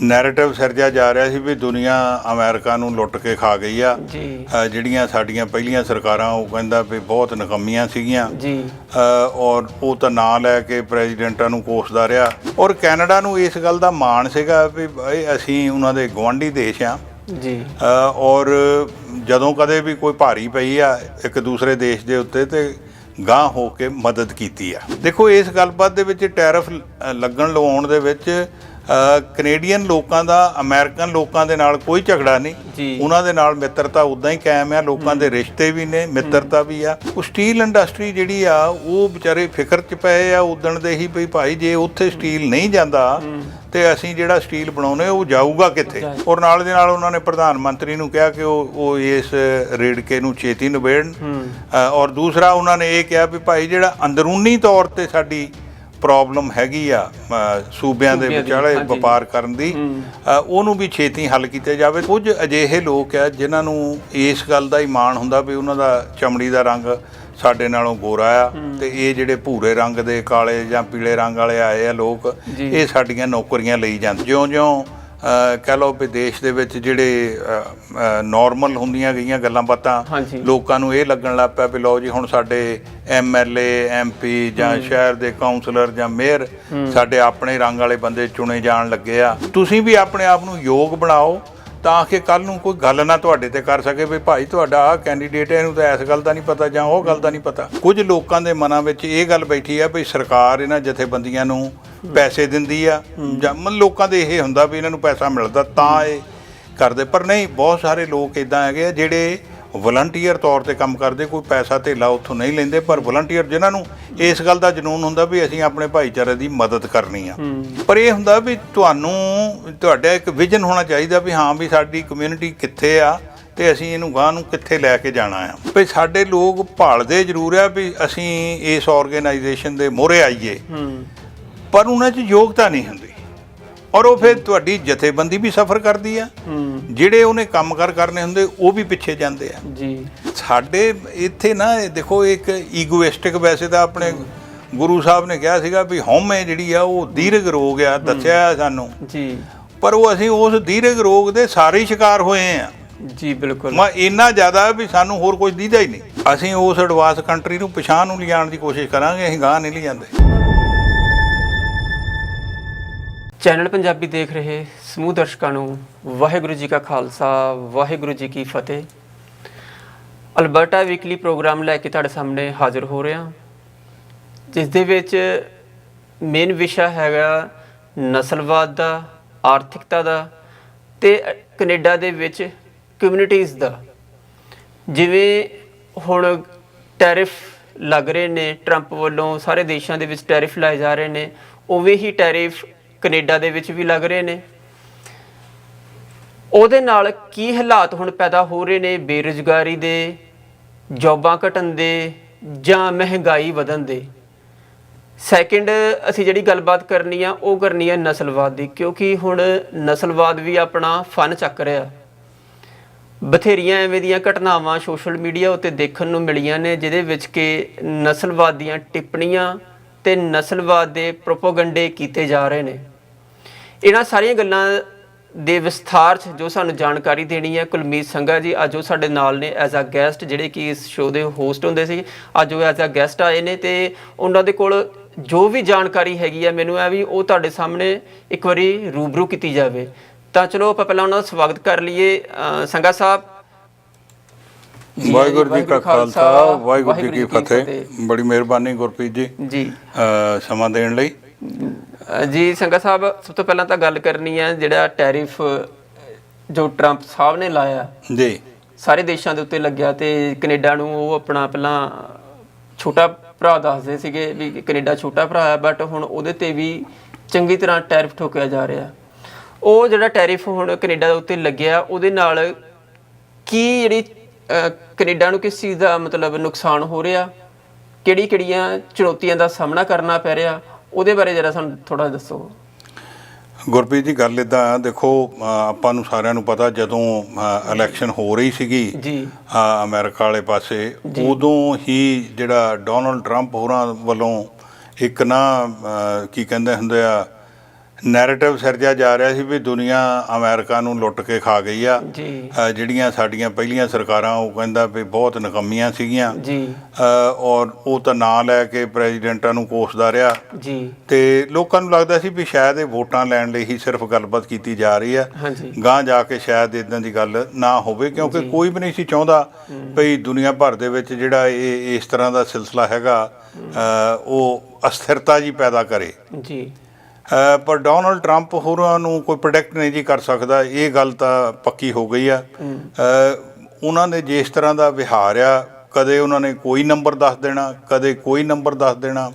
Narrative ਸਿਰਜਿਆ ਜਾ ਰਿਹਾ ਸੀ ਵੀ ਦੁਨੀਆ ਅਮਰੀਕਾ ਨੂੰ ਲੁੱਟ ਕੇ ਖਾ ਗਈ ਆ। ਜੀ। ਜਿਹੜੀਆਂ ਸਾਡੀਆਂ ਪਹਿਲੀਆਂ ਸਰਕਾਰਾਂ ਉਹ ਕਹਿੰਦਾ ਵੀ ਬਹੁਤ ਨਕਮੀਆਂ ਸੀਗੀਆਂ। ਜੀ। ਔਰ ਉਹ ਤਾਂ ਨਾਂ ਲੈ ਕੇ ਪ੍ਰੈਜ਼ੀਡੈਂਟਾਂ ਨੂੰ ਕੋਸਦਾ ਰਿਹਾ। ਔਰ ਕੈਨੇਡਾ ਨੂੰ ਇਸ ਗੱਲ ਦਾ ਮਾਣ ਸੀਗਾ ਵੀ ਅਸੀਂ ਉਹਨਾਂ ਦੇ ਗਵਾਂਢੀ ਦੇਸ਼ ਆ। ਜੀ। ਔਰ ਜਦੋਂ ਕਦੇ ਵੀ ਕੋਈ ਭਾਰੀ ਪਈ ਆ ਇੱਕ ਦੂਸਰੇ ਦੇਸ਼ ਦੇ ਉੱਤੇ ਤੇ ਗਾਂ ਹੋ ਕੇ ਮਦਦ ਕੀਤੀ ਆ। ਦੇਖੋ ਇਸ ਗੱਲਬਾਤ ਦੇ ਵਿੱਚ ਟੈਰਿਫ ਲੱਗਣ ਲਵਾਉਣ ਦੇ ਵਿੱਚ ਕੈਨੇਡੀਅਨ ਲੋਕਾਂ ਦਾ ਅਮਰੀਕਨ ਲੋਕਾਂ ਦੇ ਨਾਲ ਕੋਈ ਝਗੜਾ ਨਹੀਂ। ਉਹਨਾਂ ਦੇ ਨਾਲ ਮਿੱਤਰਤਾ ਉਦਾਂ ਹੀ ਕਾਇਮ ਆ ਲੋਕਾਂ ਦੇ ਰਿਸ਼ਤੇ ਵੀ ਨੇ ਮਿੱਤਰਤਾ ਵੀ ਆ। ਉਹ ਸਟੀਲ ਇੰਡਸਟਰੀ ਜਿਹੜੀ ਆ ਉਹ ਵਿਚਾਰੇ ਫਿਕਰ 'ਚ ਪਏ ਆ ਉਦਣ ਦੇ ਹੀ ਵੀ ਭਾਈ ਜੇ ਉੱਥੇ ਸਟੀਲ ਨਹੀਂ ਜਾਂਦਾ ਤੇ ਅਸੀਂ ਜਿਹੜਾ ਸਟੀਲ ਬਣਾਉਨੇ ਉਹ ਜਾਊਗਾ ਕਿੱਥੇ। ਔਰ ਨਾਲ ਦੇ ਨਾਲ ਉਹਨਾਂ ਨੇ ਪ੍ਰਧਾਨ ਮੰਤਰੀ ਨੂੰ ਕਿਹਾ ਕਿ ਉਹ ਉਹ ਇਸ ਰੇੜਕੇ ਨੂੰ ਛੇਤੀ ਨਿਬੇੜਨ। ਔਰ ਦੂਸਰਾ ਉਹਨਾਂ ਨੇ ਇਹ ਕਿਹਾ ਵੀ ਭਾਈ ਜਿਹੜਾ ਅੰਦਰੂਨੀ ਤੌਰ ਤੇ ਸਾਡੀ ਪ੍ਰੋਬਲਮ ਹੈਗੀ ਆ ਸੂਬਿਆਂ ਦੇ ਵਿਚਾਲੇ। ਵਪਾਰ ਕਰਨ ਦੀ। ਉਹਨੂੰ ਵੀ ਛੇਤੀ ਹੱਲ ਕੀਤਾ ਜਾਵੇ। ਕੁਝ ਅਜਿਹੇ ਲੋਕ ਆ ਜਿਨ੍ਹਾਂ ਨੂੰ ਇਸ ਗੱਲ ਦਾ ਹੀ ਮਾਣ ਹੁੰਦਾ ਵੀ ਉਹਨਾਂ ਦਾ ਚਮੜੀ ਦਾ ਰੰਗ ਸਾਡੇ ਨਾਲੋਂ ਗੋਰਾ ਆ ਤੇ ਇਹ ਜਿਹੜੇ ਭੂਰੇ ਰੰਗ ਦੇ ਕਾਲੇ ਜਾਂ ਪੀਲੇ ਰੰਗ ਵਾਲੇ ਆਏ ਆ ਲੋਕ। ਇਹ ਸਾਡੀਆਂ ਨੌਕਰੀਆਂ ਲਈ ਜਾਂਦੇ। ਜਿਉਂ-ਜਿਉਂ ਕਹਿ ਲਓ ਵੀ ਦੇਸ਼ ਦੇ ਵਿੱਚ ਜਿਹੜੇ ਨਾਰਮਲ ਹੁੰਦੀਆਂ ਗਈਆਂ ਗੱਲਾਂ ਬਾਤਾਂ। ਲੋਕਾਂ ਨੂੰ ਇਹ ਲੱਗਣ ਲੱਗ ਪਿਆ ਵੀ ਲਓ ਜੀ ਹੁਣ ਸਾਡੇ ਐਮਐਲਏ ਐਮਪੀ ਜਾਂ ਸ਼ਹਿਰ ਦੇ ਕਾਉਂਸਲਰ ਜਾਂ ਮੇਅਰ ਸਾਡੇ ਆਪਣੇ ਰੰਗ ਵਾਲੇ ਬੰਦੇ ਚੁਣੇ ਜਾਣ ਲੱਗੇ ਆ। ਤੁਸੀਂ ਵੀ ਆਪਣੇ ਆਪ ਨੂੰ ਯੋਗ ਬਣਾਓ ਤਾਂ ਕਿ ਕੱਲ ਨੂੰ ਕੋਈ ਗੱਲ ਨਾ ਤੁਹਾਡੇ ਤੇ ਕਰ ਸਕੇ ਵੀ ਭਾਈ ਤੁਹਾਡਾ ਆ ਕੈਂਡੀਡੇਟ ਹੈ, ਇਹਨੂੰ ਤਾਂ ਇਸ ਗੱਲ ਦਾ ਨਹੀਂ ਪਤਾ ਜਾਂ ਉਹ ਗੱਲ ਦਾ ਨਹੀਂ ਪਤਾ। ਕੁਝ ਲੋਕਾਂ ਦੇ ਮਨਾਂ ਵਿੱਚ ਇਹ ਗੱਲ ਬੈਠੀ ਆ ਵੀ ਸਰਕਾਰ ਇਹਨਾਂ ਜਥੇਬੰਦੀਆਂ ਨੂੰ ਪੈਸੇ ਦਿੰਦੀ ਆ, ਜਾਂ ਮਨ ਲੋਕਾਂ ਦੇ ਇਹ ਹੁੰਦਾ ਵੀ ਇਹਨਾਂ ਨੂੰ ਪੈਸਾ ਮਿਲਦਾ ਤਾਂ ਇਹ ਕਰਦੇ। ਪਰ ਨਹੀਂ, ਬਹੁਤ ਸਾਰੇ ਲੋਕ ਇਦਾਂ ਹੈਗੇ ਆ ਜਿਹੜੇ ਵਲੰਟੀਅਰ ਤੌਰ ਤੇ ਕੰਮ ਕਰਦੇ ਕੋਈ ਪੈਸਾ ਧੇਲਾ ਉੱਥੋਂ ਨਹੀਂ ਲੈਂਦੇ ਪਰ ਵਲੰਟੀਅਰ ਜਿਨ੍ਹਾਂ ਨੂੰ ਇਸ ਗੱਲ ਦਾ ਜਨੂਨ ਹੁੰਦਾ ਵੀ ਅਸੀਂ ਆਪਣੇ ਭਾਈਚਾਰੇ ਦੀ ਮਦਦ ਕਰਨੀ ਆ। ਪਰ ਇਹ ਹੁੰਦਾ ਵੀ ਤੁਹਾਨੂੰ ਤੁਹਾਡਾ ਇੱਕ ਵਿਜ਼ਨ ਹੋਣਾ ਚਾਹੀਦਾ ਵੀ ਹਾਂ ਵੀ ਸਾਡੀ ਕਮਿਊਨਿਟੀ ਕਿੱਥੇ ਆ ਤੇ ਅਸੀਂ ਇਹਨੂੰ ਗਾਂ ਨੂੰ ਕਿੱਥੇ ਲੈ ਕੇ ਜਾਣਾ ਆ। ਵੀ ਸਾਡੇ ਲੋਕ ਭਾਲਦੇ ਜ਼ਰੂਰ ਆ ਵੀ ਅਸੀਂ ਇਸ ਆਰਗੇਨਾਈਜੇਸ਼ਨ ਦੇ ਮੋਹਰੇ ਆਈਏ। ਪਰ ਉਹਨਾਂ 'ਚ ਯੋਗਤਾ ਨਹੀਂ ਹੁੰਦੀ। ਔਰ ਉਹ ਫਿਰ ਤੁਹਾਡੀ ਜਥੇਬੰਦੀ ਵੀ ਸਫਰ ਕਰਦੀ ਆ। ਜਿਹੜੇ ਉਹਨੇ ਕੰਮ ਕਰ ਕਰਨੇ ਹੁੰਦੇ ਉਹ ਵੀ ਪਿੱਛੇ ਜਾਂਦੇ ਆ। ਜੀ। ਸਾਡੇ ਇੱਥੇ ਨਾ ਇਹ ਦੇਖੋ ਇੱਕ ਈਗੋਇਸਟਿਕ ਵੈਸੇ ਤਾਂ ਆਪਣੇ ਗੁਰੂ ਸਾਹਿਬ ਨੇ ਕਿਹਾ ਸੀਗਾ ਵੀ ਹਉਮੈ ਜਿਹੜੀ ਆ ਉਹ ਦੀਰਘ ਰੋਗ ਆ ਦੱਸਿਆ ਸਾਨੂੰ। ਜੀ। ਪਰ ਉਹ ਅਸੀਂ ਉਸ ਦੀਰਘ ਰੋਗ ਦੇ ਸਾਰੇ ਸ਼ਿਕਾਰ ਹੋਏ ਆ। ਜੀ ਬਿਲਕੁਲ। ਮੈਂ ਇੰਨਾ ਜ਼ਿਆਦਾ ਵੀ ਸਾਨੂੰ ਹੋਰ ਕੁਝ ਦੀਦਾ ਹੀ ਨਹੀਂ। ਅਸੀਂ ਉਸ ਐਡਵਾਂਸ ਕੰਟਰੀ ਨੂੰ ਪਛਾਣ ਨੂੰ ਲਿਜਾਣ ਦੀ ਕੋਸ਼ਿਸ਼ ਕਰਾਂਗੇ ਅਸੀਂ ਗਾਂ ਨਹੀਂ ਲਿਜਾਂਦੇ। ਚੈਨਲ ਪੰਜਾਬੀ ਦੇਖ ਰਹੇ ਸਮੂਹ ਦਰਸ਼ਕਾਂ ਨੂੰ ਵਾਹਿਗੁਰੂ ਜੀ ਕਾ ਖਾਲਸਾ, ਵਾਹਿਗੁਰੂ ਜੀ ਕੀ ਫਤਿਹ। ਅਲਬਰਟਾ ਵੀਕਲੀ ਪ੍ਰੋਗਰਾਮ ਲੈ ਕੇ ਤੁਹਾਡੇ ਸਾਹਮਣੇ ਹਾਜ਼ਰ ਹੋ ਰਿਹਾ। ਜਿਸ ਦੇ ਵਿੱਚ ਮੇਨ ਵਿਸ਼ਾ ਹੈਗਾ ਨਸਲਵਾਦ ਦਾ, ਆਰਥਿਕਤਾ ਦਾ ਤੇ ਕੈਨੇਡਾ ਦੇ ਵਿੱਚ ਕਮਿਊਨਿਟੀਜ਼ ਦਾ। ਜਿਵੇਂ ਹੁਣ ਟੈਰਿਫ ਲੱਗ ਰਹੇ ਨੇ ਟਰੰਪ ਵੱਲੋਂ ਸਾਰੇ ਦੇਸ਼ਾਂ ਦੇ ਵਿੱਚ ਟੈਰਿਫ ਲਾਏ ਜਾ ਰਹੇ ਨੇ, ਉਵੇਂ ਹੀ ਟੈਰਿਫ ਕੈਨੇਡਾ ਦੇ ਵਿੱਚ ਵੀ ਲੱਗ ਰਹੇ ਨੇ। ਉਹਦੇ ਨਾਲ ਕੀ ਹਾਲਾਤ ਹੁਣ ਪੈਦਾ ਹੋ ਰਹੇ ਨੇ ਬੇਰੁਜ਼ਗਾਰੀ ਦੇ, ਜੌਬਾਂ ਘਟਣ ਦੇ ਜਾਂ ਮਹਿੰਗਾਈ ਵਧਣ ਦੇ? ਸੈਕਿੰਡ ਅਸੀਂ ਜਿਹੜੀ ਗੱਲਬਾਤ ਕਰਨੀ ਆ, ਉਹ ਕਰਨੀ ਆ ਨਸਲਵਾਦ ਦੀ, ਕਿਉਂਕਿ ਹੁਣ ਨਸਲਵਾਦ ਵੀ ਆਪਣਾ ਫਨ ਚੱਕ ਰਿਹਾ। ਬਥੇਰੀਆਂ ਐਵੇਂ ਦੀਆਂ ਘਟਨਾਵਾਂ ਸੋਸ਼ਲ ਮੀਡੀਆ ਉੱਤੇ ਦੇਖਣ ਨੂੰ ਮਿਲੀਆਂ ਨੇ, ਜਿਹਦੇ ਵਿੱਚ ਕਿ ਨਸਲਵਾਦ ਦੀਆਂ ਟਿੱਪਣੀਆਂ ਤੇ ਨਸਲਵਾਦ ਦੇ ਪ੍ਰੋਪਗੈਂਡੇ ਕੀਤੇ ਜਾ ਰਹੇ ਨੇ। ਇਹਨਾਂ ਸਾਰੀਆਂ ਗੱਲਾਂ ਦੇ ਵਿਸਥਾਰ 'ਚ ਜੋ ਸਾਨੂੰ ਜਾਣਕਾਰੀ ਦੇਣੀ ਹੈ ਕੁਲਮੀਤ ਸੰਘਾ ਜੀ ਅੱਜ ਉਹ ਸਾਡੇ ਨਾਲ ਨੇ ਐਜ਼ ਅ ਗੈਸਟ ਜਿਹੜੇ ਕਿ ਇਸ ਸ਼ੋਅ ਦੇ ਹੋਸਟ ਹੁੰਦੇ ਸੀ ਅੱਜ ਉਹ ਐਜ਼ ਅ ਗੈਸਟ ਆਏ ਨੇ ਤੇ ਉਹਨਾਂ ਦੇ ਕੋਲ ਜੋ ਵੀ ਜਾਣਕਾਰੀ ਹੈਗੀ ਹੈ ਮੈਨੂੰ ਇਹ ਵੀ ਉਹ ਤੁਹਾਡੇ ਸਾਹਮਣੇ ਇੱਕ ਵਾਰੀ ਰੂਬਰੂ ਕੀਤੀ ਜਾਵੇ। ਤਾਂ ਚਲੋ ਆਪਾਂ ਪਹਿਲਾਂ ਉਹਨਾਂ ਦਾ ਸਵਾਗਤ ਕਰ ਲਈਏ। ਸੰਘਾ ਸਾਹਿਬ। ਵਾਹਿਗੁਰੂ ਜੀ ਕਾ ਖਾਲਸਾ ਵਾਹਿਗੁਰੂ ਜੀ ਕੀ ਫਤਿਹ। ਬੜੀ ਮਿਹਰਬਾਨੀ ਗੁਰਪ੍ਰੀਤ ਜੀ ਜੀ। ਸਮਾਂ ਦੇਣ ਲਈ। ਜੀ ਸੰਘਾ ਸਾਹਿਬ ਸਭ ਤੋਂ ਪਹਿਲਾਂ ਤਾਂ ਗੱਲ ਕਰਨੀ ਹੈ ਜਿਹੜਾ ਟੈਰਿਫ ਜੋ ਟਰੰਪ ਸਾਹਿਬ ਨੇ ਲਾਇਆ। ਜੀ। ਸਾਰੇ ਦੇਸ਼ਾਂ ਦੇ ਉੱਤੇ ਲੱਗਿਆ ਤੇ ਕੈਨੇਡਾ ਨੂੰ ਉਹ ਆਪਣਾ ਪਹਿਲਾਂ ਛੋਟਾ ਭਰਾ ਦੱਸਦੇ ਸੀਗੇ ਵੀ ਕੈਨੇਡਾ ਛੋਟਾ ਭਰਾ ਹੈ ਬਟ ਹੁਣ ਉਹਦੇ ਤੇ ਵੀ ਚੰਗੀ ਤਰ੍ਹਾਂ ਟੈਰਿਫ ਠੋਕਿਆ ਜਾ ਰਿਹਾ। ਉਹ ਜਿਹੜਾ ਟੈਰਿਫ ਹੁਣ ਕੈਨੇਡਾ ਦੇ ਉੱਤੇ ਲੱਗਿਆ ਉਹਦੇ ਨਾਲ ਕੀ ਜਿਹੜੀ ਕੈਨੇਡਾ ਨੂੰ ਕਿਸ ਚੀਜ਼ ਦਾ ਮਤਲਬ ਨੁਕਸਾਨ ਹੋ ਰਿਹਾ? ਕਿਹੜੀ ਕਿਹੜੀਆਂ ਚੁਣੌਤੀਆਂ ਦਾ ਸਾਹਮਣਾ ਕਰਨਾ ਪੈ ਰਿਹਾ? ਉਹਦੇ ਬਾਰੇ ਜਰਾ ਸਾਨੂੰ ਥੋੜਾ ਦੱਸੋ। ਗੁਰਪ੍ਰੀਤ ਜੀ ਗੱਲ ਇਦਾਂ ਦੇਖੋ ਆਪਾਂ ਨੂੰ ਸਾਰਿਆਂ ਨੂੰ ਪਤਾ ਜਦੋਂ ਇਲੈਕਸ਼ਨ ਹੋ ਰਹੀ ਸੀਗੀ ਜੀ। ਅਮਰੀਕਾ ਵਾਲੇ ਪਾਸੇ ਉਦੋਂ ਹੀ ਜਿਹੜਾ ਡੋਨਲਡ ਟਰੰਪ ਹੋਰਾਂ ਵੱਲੋਂ ਇੱਕ ਨਾ ਕੀ ਕਹਿੰਦੇ ਹੁੰਦੇ ਆ ਨੈਰੇਟਿਵ ਸਿਰਜਿਆ ਜਾ ਰਿਹਾ ਸੀ ਵੀ ਦੁਨੀਆ ਅਮਰੀਕਾ ਨੂੰ ਲੁੱਟ ਕੇ ਖਾ ਗਈ ਆ। ਜਿਹੜੀਆਂ ਸਾਡੀਆਂ ਪਹਿਲੀਆਂ ਸਰਕਾਰਾਂ ਉਹ ਕਹਿੰਦਾ ਵੀ ਬਹੁਤ ਨਕਮੀਆਂ ਸੀਗੀਆਂ। ਜੀ। ਔਰ ਉਹ ਤਾਂ ਨਾਂ ਲੈ ਕੇ ਪ੍ਰੈਜ਼ੀਡੈਂਟਾਂ ਨੂੰ ਕੋਸਦਾ ਰਿਹਾ। ਜੀ। ਤੇ ਲੋਕਾਂ ਨੂੰ ਲੱਗਦਾ ਸੀ ਵੀ ਸ਼ਾਇਦ ਇਹ ਵੋਟਾਂ ਲੈਣ ਲਈ ਹੀ ਸਿਰਫ ਗੱਲਬਾਤ ਕੀਤੀ ਜਾ ਰਹੀ ਆ। ਗਾਂ ਜਾ ਕੇ ਸ਼ਾਇਦ ਇਦਾਂ ਦੀ ਗੱਲ ਨਾ ਹੋਵੇ ਕਿਉਂਕਿ ਕੋਈ ਵੀ ਨਹੀਂ ਸੀ ਚਾਹੁੰਦਾ ਭਈ ਦੁਨੀਆ ਭਰ ਦੇ ਵਿੱਚ ਜਿਹੜਾ ਇਹ ਇਸ ਤਰ੍ਹਾਂ ਦਾ ਸਿਲਸਿਲਾ ਹੈਗਾ ਉਹ ਅਸਥਿਰਤਾ ਜੀ ਪੈਦਾ ਕਰੇ। ਜੀ। ਪਰ ਡੋਨਲਡ ਟਰੰਪ ਹੋਰਾਂ ਨੂੰ ਕੋਈ ਪ੍ਰੋਡਕਟ ਨਹੀਂ ਜੀ ਕਰ ਸਕਦਾ। ਇਹ ਗੱਲ ਤਾਂ ਪੱਕੀ ਹੋ ਗਈ ਆ। ਉਹਨਾਂ ਨੇ ਜਿਸ ਤਰ੍ਹਾਂ ਦਾ ਵਿਹਾਰ ਆ ਕਦੇ ਉਹਨਾਂ ਨੇ ਕੋਈ ਨੰਬਰ ਦੱਸ ਦੇਣਾ ਕਦੇ ਕੋਈ ਨੰਬਰ ਦੱਸ ਦੇਣਾ।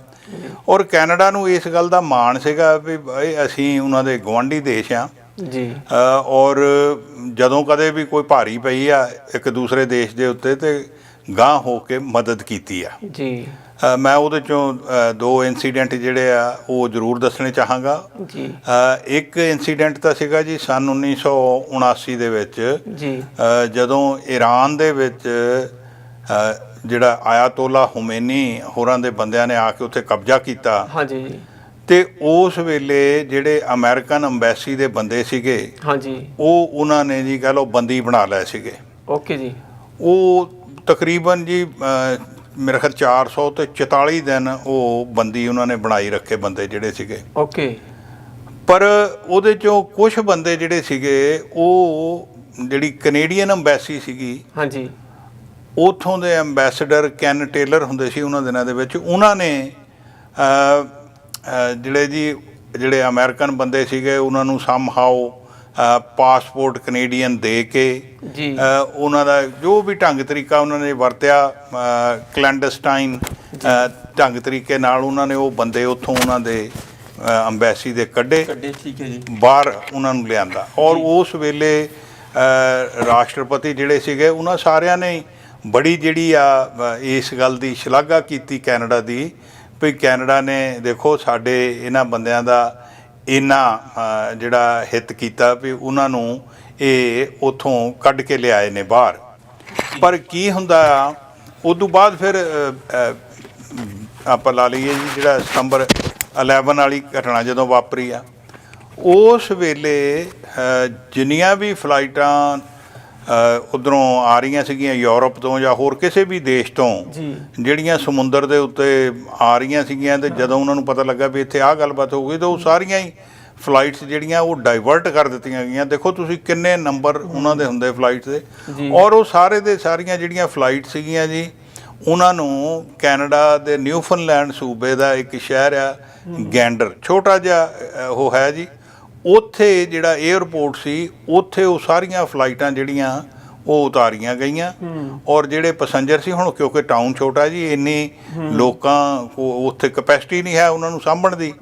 ਔਰ ਕੈਨੇਡਾ ਨੂੰ ਇਸ ਗੱਲ ਦਾ ਮਾਣ ਸੀਗਾ ਵੀ ਅਸੀਂ ਉਹਨਾਂ ਦੇ ਗਵਾਂਢੀ ਦੇਸ਼ ਆ। ਜੀ। ਔਰ ਜਦੋਂ ਕਦੇ ਵੀ ਕੋਈ ਭਾਰੀ ਪਈ ਆ ਇੱਕ ਦੂਸਰੇ ਦੇਸ਼ ਦੇ ਉੱਤੇ ਤੇ ਗਾਂ ਹੋ ਕੇ ਮਦਦ ਕੀਤੀ ਆ। ਜੀ। ਮੈਂ ਉਹਦੇ ਚੋਂ ਦੋ ਇਨਸੀਡੈਂਟ ਜਿਹੜੇ ਆ ਉਹ ਜ਼ਰੂਰ ਦੱਸਣੇ ਚਾਹਾਂਗਾ। ਜੀ। ਇੱਕ ਇਨਸੀਡੈਂਟ ਤਾਂ ਸੀਗਾ ਜੀ ਸਨ 1979 ਦੇ ਵਿੱਚ। ਜੀ। ਜਦੋਂ ਈਰਾਨ ਦੇ ਵਿੱਚ ਜਿਹੜਾ ਆਇਤੋਲਾ ਹੁਮੈਨੀ ਹੋਰਾਂ ਦੇ ਬੰਦਿਆਂ ਨੇ ਆ ਕੇ ਉੱਥੇ ਕਬਜ਼ਾ ਕੀਤਾ। ਹਾਂਜੀ। ਜੀ ਤੇ ਉਸ ਵੇਲੇ ਜਿਹੜੇ ਅਮਰੀਕਨ ਅੰਬੈਸੀ ਦੇ ਬੰਦੇ ਸੀਗੇ ਹਾਂਜੀ। ਉਹ ਉਹਨਾਂ ਨੇ ਜੀ ਕਹ ਲਓ ਬੰਦੀ ਬਣਾ ਲਏ ਸੀਗੇ। ਓਕੇ ਜੀ। ਉਹ ਤਕਰੀਬਨ ਜੀ ਮੇਰੇ ਖਿਆਲ 400 ਤੇ 44 ਦਿਨ ਉਹ ਬੰਦੀ ਉਹਨਾਂ ਨੇ ਬਣਾਈ ਰੱਖੇ ਬੰਦੇ ਜਿਹੜੇ ਸੀਗੇ। ਓਕੇ। ਪਰ ਉਹਦੇ ਚੋਂ ਕੁਝ ਬੰਦੇ ਜਿਹੜੇ ਸੀਗੇ ਉਹ ਜਿਹੜੀ ਕੈਨੇਡੀਅਨ ਅੰਬੈਸੀ ਸੀਗੀ ਹਾਂਜੀ। ਉਥੋਂ ਦੇ ਐਮਬੈਸਡਰ ਕੈਨ ਟੇਲਰ ਹੁੰਦੇ ਸੀ ਉਹਨਾਂ ਦਿਨਾਂ ਦੇ ਵਿੱਚ। ਉਹਨਾਂ ਨੇ ਜਿਹੜੇ ਜੀ ਜਿਹੜੇ ਅਮਰੀਕਨ ਬੰਦੇ ਸੀਗੇ ਉਹਨਾਂ ਨੂੰ ਸਮਹਾਉ ਪਾਸਪੋਰਟ ਕੈਨੇਡੀਅਨ ਦੇ ਕੇ ਜੀ। ਉਹਨਾਂ ਦਾ ਜੋ ਵੀ ਢੰਗ ਤਰੀਕਾ ਉਹਨਾਂ ਨੇ ਵਰਤਿਆ ਕਲੈਂਡਸਟਾਈਨ ਢੰਗ ਤਰੀਕੇ ਨਾਲ ਉਹਨਾਂ ਨੇ ਉਹ ਬੰਦੇ ਉੱਥੋਂ ਉਹਨਾਂ ਦੇ ਅੰਬੈਸੀ ਦੇ ਕੱਢੇ। ਕੱਡੇ ਠੀਕ ਹੈ ਜੀ। ਬਾਹਰ ਉਹਨਾਂ ਨੂੰ ਲਿਆਂਦਾ। ਔਰ ਉਸ ਵੇਲੇ ਰਾਸ਼ਟਰਪਤੀ ਜਿਹੜੇ ਸੀਗੇ ਉਹਨਾਂ ਸਾਰਿਆਂ ਨੇ ਬੜੀ ਜਿਹੜੀ ਆ ਇਸ ਗੱਲ ਦੀ ਸ਼ਲਾਘਾ ਕੀਤੀ ਕੈਨੇਡਾ ਦੀ ਵੀ ਕੈਨੇਡਾ ਨੇ ਦੇਖੋ ਸਾਡੇ ਇਹਨਾਂ ਬੰਦਿਆਂ ਦਾ ਇੰਨਾ ਜਿਹੜਾ ਹਿੱਤ ਕੀਤਾ ਵੀ ਉਹਨਾਂ ਨੂੰ ਇਹ ਉਥੋਂ ਕੱਢ ਕੇ ਲਿਆਏ ਨੇ ਬਾਹਰ। ਪਰ ਕੀ ਹੁੰਦਾ ਆ ਉਸ ਤੋਂ ਬਾਅਦ ਫਿਰ ਆਪਾਂ ਲਾ ਲਈਏ ਜੀ ਜਿਹੜਾ ਸਤੰਬਰ 11 ਵਾਲੀ ਘਟਨਾ ਜਦੋਂ ਵਾਪਰੀ ਆ, ਉਸ ਵੇਲੇ ਜਿੰਨੀਆਂ ਵੀ ਫਲਾਈਟਾਂ ਉਧਰੋਂ ਆ ਰਹੀਆਂ ਸੀਗੀਆਂ ਯੂਰਪ ਤੋਂ ਜਾਂ ਹੋਰ ਕਿਸੇ ਵੀ ਦੇਸ਼ ਤੋਂ ਜਿਹੜੀਆਂ ਸਮੁੰਦਰ ਦੇ ਉੱਤੇ ਆ ਰਹੀਆਂ ਸੀਗੀਆਂ ਤੇ ਜਦੋਂ ਉਹਨਾਂ ਨੂੰ ਪਤਾ ਲੱਗਾ ਵੀ ਇੱਥੇ ਆਹ ਗੱਲਬਾਤ ਹੋ ਗਈ ਤਾਂ ਉਹ ਸਾਰੀਆਂ ਹੀ ਫਲਾਈਟਸ ਜਿਹੜੀਆਂ ਉਹ ਡਾਈਵਰਟ ਕਰ ਦਿੱਤੀਆਂ ਗਈਆਂ। ਦੇਖੋ ਤੁਸੀਂ ਕਿੰਨੇ ਨੰਬਰ ਉਹਨਾਂ ਦੇ ਹੁੰਦੇ ਫਲਾਈਟਸ ਦੇ। ਔਰ ਉਹ ਸਾਰੇ ਦੇ ਸਾਰੀਆਂ ਜਿਹੜੀਆਂ ਫਲਾਈਟ ਸੀਗੀਆਂ ਜੀ ਉਹਨਾਂ ਨੂੰ ਕੈਨੇਡਾ ਦੇ ਨਿਊਫਨਲੈਂਡ ਸੂਬੇ ਦਾ ਇੱਕ ਸ਼ਹਿਰ ਆ ਗੈਂਡਰ। ਛੋਟਾ ਜਿਹਾ ਉਹ ਹੈ ਜੀ। ਉੱਥੇ ਜਿਹੜਾ 에ਅਰਪੋਰਟ ਸੀ ਉੱਥੇ ਉਹ ਸਾਰੀਆਂ ਫਲਾਈਟਾਂ ਜਿਹੜੀਆਂ ਉਹ ਉਤਾਰੀਆਂ ਗਈਆਂ। ਔਰ ਜਿਹੜੇ ਪੈਸੇਂਜਰ ਸੀ ਹੁਣ ਕਿਉਂਕਿ ਟਾਊਨ ਛੋਟਾ ਜੀ ਇੰਨੀ ਲੋਕਾਂ ਕੋ ਉੱਥੇ ਕਪੈਸਿਟੀ ਨਹੀਂ ਹੈ ਉਹਨਾਂ ਨੂੰ ਸਾਂਭਣ ਦੀ।